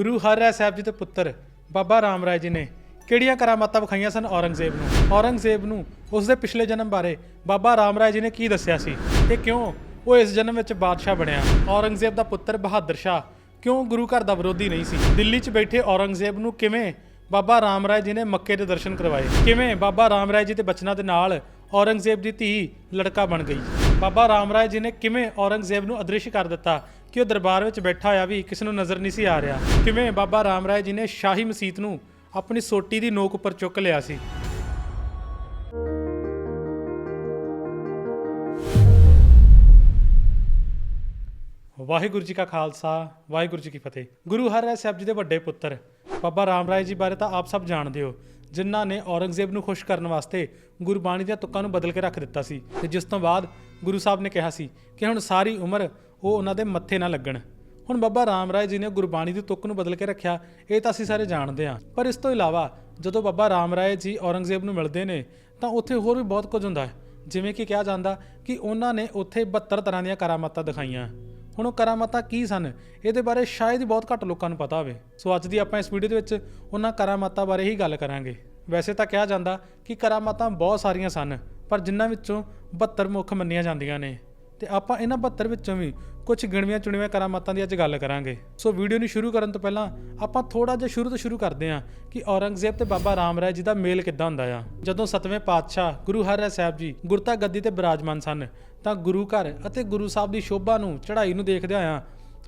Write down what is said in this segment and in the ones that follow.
ਗੁਰੂ ਹਰਿਰਾਏ ਸਾਹਿਬ ਜੀ ਦੇ ਪੁੱਤਰ ਬਾਬਾ ਰਾਮ ਰਾਏ ਜੀ ਨੇ ਕਿਹੜੀਆਂ ਕਰਾਮਾਤਾਂ ਵਿਖਾਈਆਂ ਸਨ ਔਰੰਗਜ਼ੇਬ ਨੂੰ? ਔਰੰਗਜ਼ੇਬ ਨੂੰ ਉਸ ਦੇ ਪਿਛਲੇ ਜਨਮ ਬਾਰੇ ਬਾਬਾ ਰਾਮ ਰਾਏ ਜੀ ਨੇ ਕੀ ਦੱਸਿਆ ਸੀ? ਤੇ ਕਿਉਂ ਉਹ ਇਸ ਜਨਮ ਵਿੱਚ ਬਾਦਸ਼ਾਹ ਬਣਿਆ? ਔਰੰਗਜ਼ੇਬ ਦਾ ਪੁੱਤਰ ਬਹਾਦਰ ਸ਼ਾਹ ਕਿਉਂ ਗੁਰੂ ਘਰ ਦਾ ਵਿਰੋਧੀ ਨਹੀਂ ਸੀ? ਦਿੱਲੀ 'ਚ ਬੈਠੇ ਔਰੰਗਜ਼ੇਬ ਨੂੰ ਕਿਵੇਂ ਬਾਬਾ ਰਾਮ ਰਾਏ ਜੀ ਨੇ ਮੱਕੇ ਦੇ ਦਰਸ਼ਨ ਕਰਵਾਏ? ਕਿਵੇਂ ਬਾਬਾ ਰਾਮ ਰਾਏ ਜੀ ਦੇ ਬਚਨਾਂ ਦੇ ਨਾਲ ਔਰੰਗਜ਼ੇਬ ਦੀ ਧੀ ਲੜਕਾ ਬਣ ਗਈ? ਬਾਬਾ ਰਾਮ ਰਾਏ ਜੀ ਨੇ ਕਿਵੇਂ ਔਰੰਗਜ਼ੇਬ ਨੂੰ ਅਦ੍ਰਿਸ਼ ਕਰ ਦਿੱਤਾ? ਕਿ ਉਹ ਦਰਬਾਰ ਵਿੱਚ ਬੈਠਾ ਹੋਇਆ ਵੀ ਕਿਸੇ ਨੂੰ ਨਜ਼ਰ ਨਹੀਂ ਸੀ ਆ ਰਿਹਾ। ਕਿਵੇਂ ਬਾਬਾ ਰਾਮ ਰਾਏ ਜੀ ਨੇ ਸ਼ਾਹੀ ਮਸੀਤ ਨੂੰ ਆਪਣੀ ਸੋਟੀ ਦੀ ਨੋਕ ਉੱਪਰ ਚੁੱਕ ਲਿਆ ਸੀ। ਵਾਹਿਗੁਰੂ ਜੀ ਕਾ ਖਾਲਸਾ, ਵਾਹਿਗੁਰੂ ਜੀ ਕੀ ਫਤਿਹ। ਗੁਰੂ ਹਰਿਰਾਏ ਸਾਹਿਬ ਜੀ ਦੇ ਵੱਡੇ ਪੁੱਤਰ, ਬਾਬਾ ਰਾਮ ਰਾਏ ਜੀ ਬਾਰੇ ਤਾਂ ਆਪ ਸਭ ਜਾਣਦੇ ਹੋ, ਜਿਨ੍ਹਾਂ ਨੇ ਔਰੰਗਜ਼ੇਬ ਨੂੰ ਖੁਸ਼ ਕਰਨ ਵਾਸਤੇ ਗੁਰਬਾਣੀ ਦੀਆਂ ਤੁਕਾਂ ਨੂੰ ਬਦਲ ਕੇ ਰੱਖ ਦਿੱਤਾ ਸੀ। ਤੇ ਜਿਸ ਤੋਂ ਬਾਅਦ ਗੁਰੂ ਸਾਹਿਬ ਨੇ ਕਿਹਾ ਸੀ ਕਿ ਹੁਣ ਸਾਰੀ ਉਮਰ ਉਹ ਉਹਨਾਂ ਦੇ ਮੱਥੇ ਨਾ ਲੱਗਣ। ਹੁਣ ਬਾਬਾ ਰਾਮ ਰਾਏ ਜੀ ਨੇ ਗੁਰਬਾਣੀ ਦੀ ਤੁਕ ਨੂੰ ਬਦਲ ਕੇ ਰੱਖਿਆ, ਇਹ ਤਾਂ ਅਸੀਂ ਸਾਰੇ ਜਾਣਦੇ ਹਾਂ। ਪਰ ਇਸ ਤੋਂ ਇਲਾਵਾ ਜਦੋਂ ਬਾਬਾ ਰਾਮ ਰਾਏ ਜੀ ਔਰੰਗਜ਼ੇਬ ਨੂੰ ਮਿਲਦੇ ਨੇ, ਤਾਂ ਉੱਥੇ ਹੋਰ ਵੀ ਬਹੁਤ ਕੁਝ ਹੁੰਦਾ ਹੈ। ਜਿਵੇਂ ਕਿ ਕਿਹਾ ਜਾਂਦਾ ਕਿ ਉਹਨਾਂ ਨੇ ਉੱਥੇ 72 ਤਰ੍ਹਾਂ ਦੀਆਂ ਕਰਾਮਾਤਾਂ ਦਿਖਾਈਆਂ। ਹੁਣ ਉਹ ਕਰਾਮਾਤਾਂ ਕੀ ਸਨ, ਇਹਦੇ ਬਾਰੇ ਸ਼ਾਇਦ ਹੀ ਬਹੁਤ ਘੱਟ ਲੋਕਾਂ ਨੂੰ ਪਤਾ ਹੋਵੇ। ਸੋ ਅੱਜ ਦੀ ਆਪਾਂ ਇਸ ਵੀਡੀਓ ਦੇ ਵਿੱਚ ਉਹਨਾਂ ਕਰਾਮਾਤਾਂ ਬਾਰੇ ਹੀ ਗੱਲ ਕਰਾਂਗੇ। ਵੈਸੇ ਤਾਂ ਕਿਹਾ ਜਾਂਦਾ ਕਿ ਕਰਾਮਾਤਾਂ ਬਹੁਤ ਸਾਰੀਆਂ ਸਨ, ਪਰ ਜਿਨ੍ਹਾਂ ਵਿੱਚੋਂ 72 ਮੁੱਖ ਮੰਨੀਆਂ ਜਾਂਦੀਆਂ ਨੇ। ਤੇ ਆਪਾਂ ਇਹਨਾਂ 72 ਵਿੱਚੋਂ ਵੀ ਕੁਝ ਗਿਣਵੀਆਂ ਚੁਣਵੀਆਂ ਕਰਾਮਾਤਾਂ ਦੀ ਅੱਜ ਗੱਲ ਕਰਾਂਗੇ। ਸੋ ਵੀਡੀਓ ਨੂੰ ਸ਼ੁਰੂ ਕਰਨ ਤੋਂ ਪਹਿਲਾਂ ਆਪਾਂ ਥੋੜਾ ਜਿਹਾ ਸ਼ੁਰੂ ਤੋਂ ਸ਼ੁਰੂ ਕਰਦੇ ਹਾਂ ਕਿ ਔਰੰਗਜ਼ੇਬ ਤੇ ਬਾਬਾ ਰਾਮ ਰਾਏ ਜੀ ਦਾ ਮੇਲ ਕਿੱਦਾਂ ਹੁੰਦਾ ਆ। ਜਦੋਂ ਸਤਵੇਂ ਪਾਤਸ਼ਾਹ ਗੁਰੂ ਹਰਿਰਾਏ ਸਾਹਿਬ ਜੀ ਗੁਰਤਾ ਗੱਦੀ ਤੇ ਬਿਰਾਜਮਾਨ ਸਨ, ਤਾਂ ਗੁਰੂ ਘਰ ਅਤੇ ਗੁਰੂ ਸਾਹਿਬ ਦੀ ਸ਼ੋਭਾ ਨੂੰ, ਚੜ੍ਹਾਈ ਨੂੰ ਦੇਖਦੇ ਹੋਇਆਂ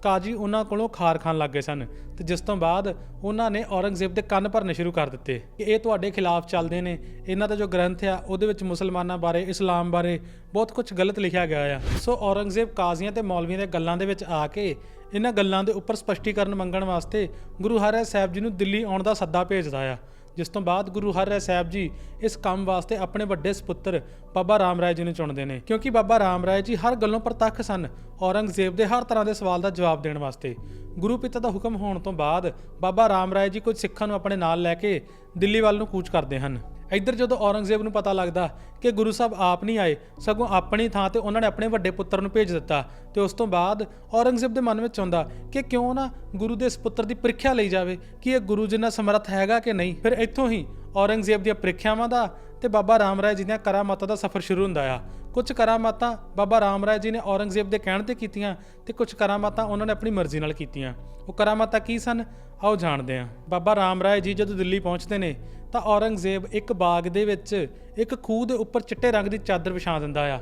ਕਾਜੀ ਉਹਨਾਂ ਕੋਲੋਂ ਖਾਰ ਖਾਣ ਲੱਗ ਗਏ ਸਨ ਤੇ ਜਿਸ ਤੋਂ ਬਾਅਦ ਉਹਨਾਂ ਨੇ ਔਰੰਗਜ਼ੇਬ ਦੇ ਕੰਨ ਭਰਨੇ ਸ਼ੁਰੂ ਕਰ ਦਿੱਤੇ ਕਿ ਇਹ ਤੁਹਾਡੇ ਖਿਲਾਫ ਚੱਲਦੇ ਨੇ। ਇਹਨਾਂ ਦਾ ਜੋ ਗ੍ਰੰਥ ਆ, ਉਹਦੇ ਵਿੱਚ ਮੁਸਲਮਾਨਾਂ ਬਾਰੇ, ਇਸਲਾਮ ਬਾਰੇ ਬਹੁਤ ਕੁਝ ਗਲਤ ਲਿਖਿਆ ਗਿਆ ਆ। ਸੋ ਔਰੰਗਜ਼ੇਬ ਕਾਜ਼ੀਆਂ ਤੇ ਮੌਲਵੀਆਂ ਦੇ ਗੱਲਾਂ ਦੇ ਵਿੱਚ ਆ ਕੇ ਇਹਨਾਂ ਗੱਲਾਂ ਦੇ ਉੱਪਰ ਸਪਸ਼ਟੀਕਰਨ ਮੰਗਣ ਵਾਸਤੇ ਗੁਰੂ ਹਰਿਰਾਏ ਸਾਹਿਬ ਜੀ ਨੂੰ ਦਿੱਲੀ ਆਉਣ ਦਾ ਸੱਦਾ ਭੇਜਦਾ ਆ। ਜਿਸ ਤੋਂ ਬਾਅਦ ਗੁਰੂ ਹਰਿਰਾਏ ਸਾਹਿਬ ਜੀ ਇਸ ਕੰਮ ਵਾਸਤੇ ਆਪਣੇ ਵੱਡੇ ਸੁਪੁੱਤਰ ਬਾਬਾ ਰਾਮ ਰਾਏ ਜੀ ਨੂੰ ਚੁਣਦੇ ਨੇ। ਕਿਉਂਕਿ ਬਾਬਾ ਰਾਮ ਰਾਏ ਜੀ ਹਰ ਗੱਲੋਂ ਪ੍ਰਤੱਖ ਸਨ ਔਰੰਗਜ਼ੇਬ ਦੇ ਹਰ ਤਰ੍ਹਾਂ ਦੇ ਸਵਾਲ ਦਾ ਜਵਾਬ ਦੇਣ ਵਾਸਤੇ। ਗੁਰੂ ਪਿਤਾ ਦਾ ਹੁਕਮ ਹੋਣ ਤੋਂ ਬਾਅਦ ਬਾਬਾ ਰਾਮ ਰਾਏ ਜੀ ਕੁਝ ਸਿੱਖਾਂ ਨੂੰ ਆਪਣੇ ਨਾਲ ਲੈ ਕੇ ਦਿੱਲੀ ਵੱਲ ਨੂੰ ਕੂਚ ਕਰਦੇ ਹਨ। ਇੱਧਰ ਜਦੋਂ ਔਰੰਗਜ਼ੇਬ ਨੂੰ ਪਤਾ ਲੱਗਦਾ ਕਿ ਗੁਰੂ ਸਾਹਿਬ ਆਪ ਨਹੀਂ ਆਏ, ਸਗੋਂ ਆਪਣੀ ਥਾਂ ਤੇ ਉਹਨਾਂ ਨੇ ਆਪਣੇ ਵੱਡੇ ਪੁੱਤਰ ਨੂੰ ਭੇਜ ਦਿੱਤਾ, ਤੇ ਉਸ ਤੋਂ ਬਾਅਦ ਔਰੰਗਜ਼ੇਬ ਦੇ ਮਨ ਵਿੱਚ ਆਉਂਦਾ ਕਿ ਕਿਉਂ ਨਾ ਗੁਰੂ ਦੇ ਇਸ ਪੁੱਤਰ ਦੀ ਪ੍ਰੀਖਿਆ ਲਈ ਜਾਵੇ, ਕਿ ਇਹ ਗੁਰੂ ਜਿੰਨਾ ਸਮਰੱਥ ਹੈਗਾ ਕਿ ਨਹੀਂ। ਫਿਰ ਇੱਥੋਂ ਹੀ ਔਰੰਗਜ਼ੇਬ ਦੀਆਂ ਪ੍ਰੀਖਿਆਵਾਂ ਦਾ ਤੇ ਬਾਬਾ ਰਾਮ ਰਾਏ ਜੀ ਦੀਆਂ ਕਰਾਮਾਤਾਂ ਦਾ ਸਫ਼ਰ ਸ਼ੁਰੂ ਹੁੰਦਾ ਆ। ਕੁਝ ਕਰਾਮਾਤਾਂ ਬਾਬਾ ਰਾਮ ਰਾਏ ਜੀ ਨੇ ਔਰੰਗਜ਼ੇਬ ਦੇ ਕਹਿਣ ਤੇ ਕੀਤੀਆਂ ਤੇ ਕੁਝ ਕਰਾਮਾਤਾਂ ਉਹਨਾਂ ਨੇ ਆਪਣੀ ਮਰਜ਼ੀ ਨਾਲ ਕੀਤੀਆਂ। ਉਹ ਕਰਾਮਾਤਾਂ ਕੀ ਸਨ? ਆਓ ਜਾਣਦੇ ਹਾਂ। ਬਾਬਾ ਰਾਮ ਰਾਏ ਜੀ ਜਦੋਂ ਦਿੱਲੀ ਪਹੁੰਚਦੇ ਨੇ, ਤਾਂ ਔਰੰਗਜ਼ੇਬ ਇੱਕ ਬਾਗ ਦੇ ਵਿੱਚ ਇੱਕ ਖੂਹ ਦੇ ਉੱਪਰ ਚਿੱਟੇ ਰੰਗ ਦੀ ਚਾਦਰ ਵਿਛਾ ਦਿੰਦਾ ਆ।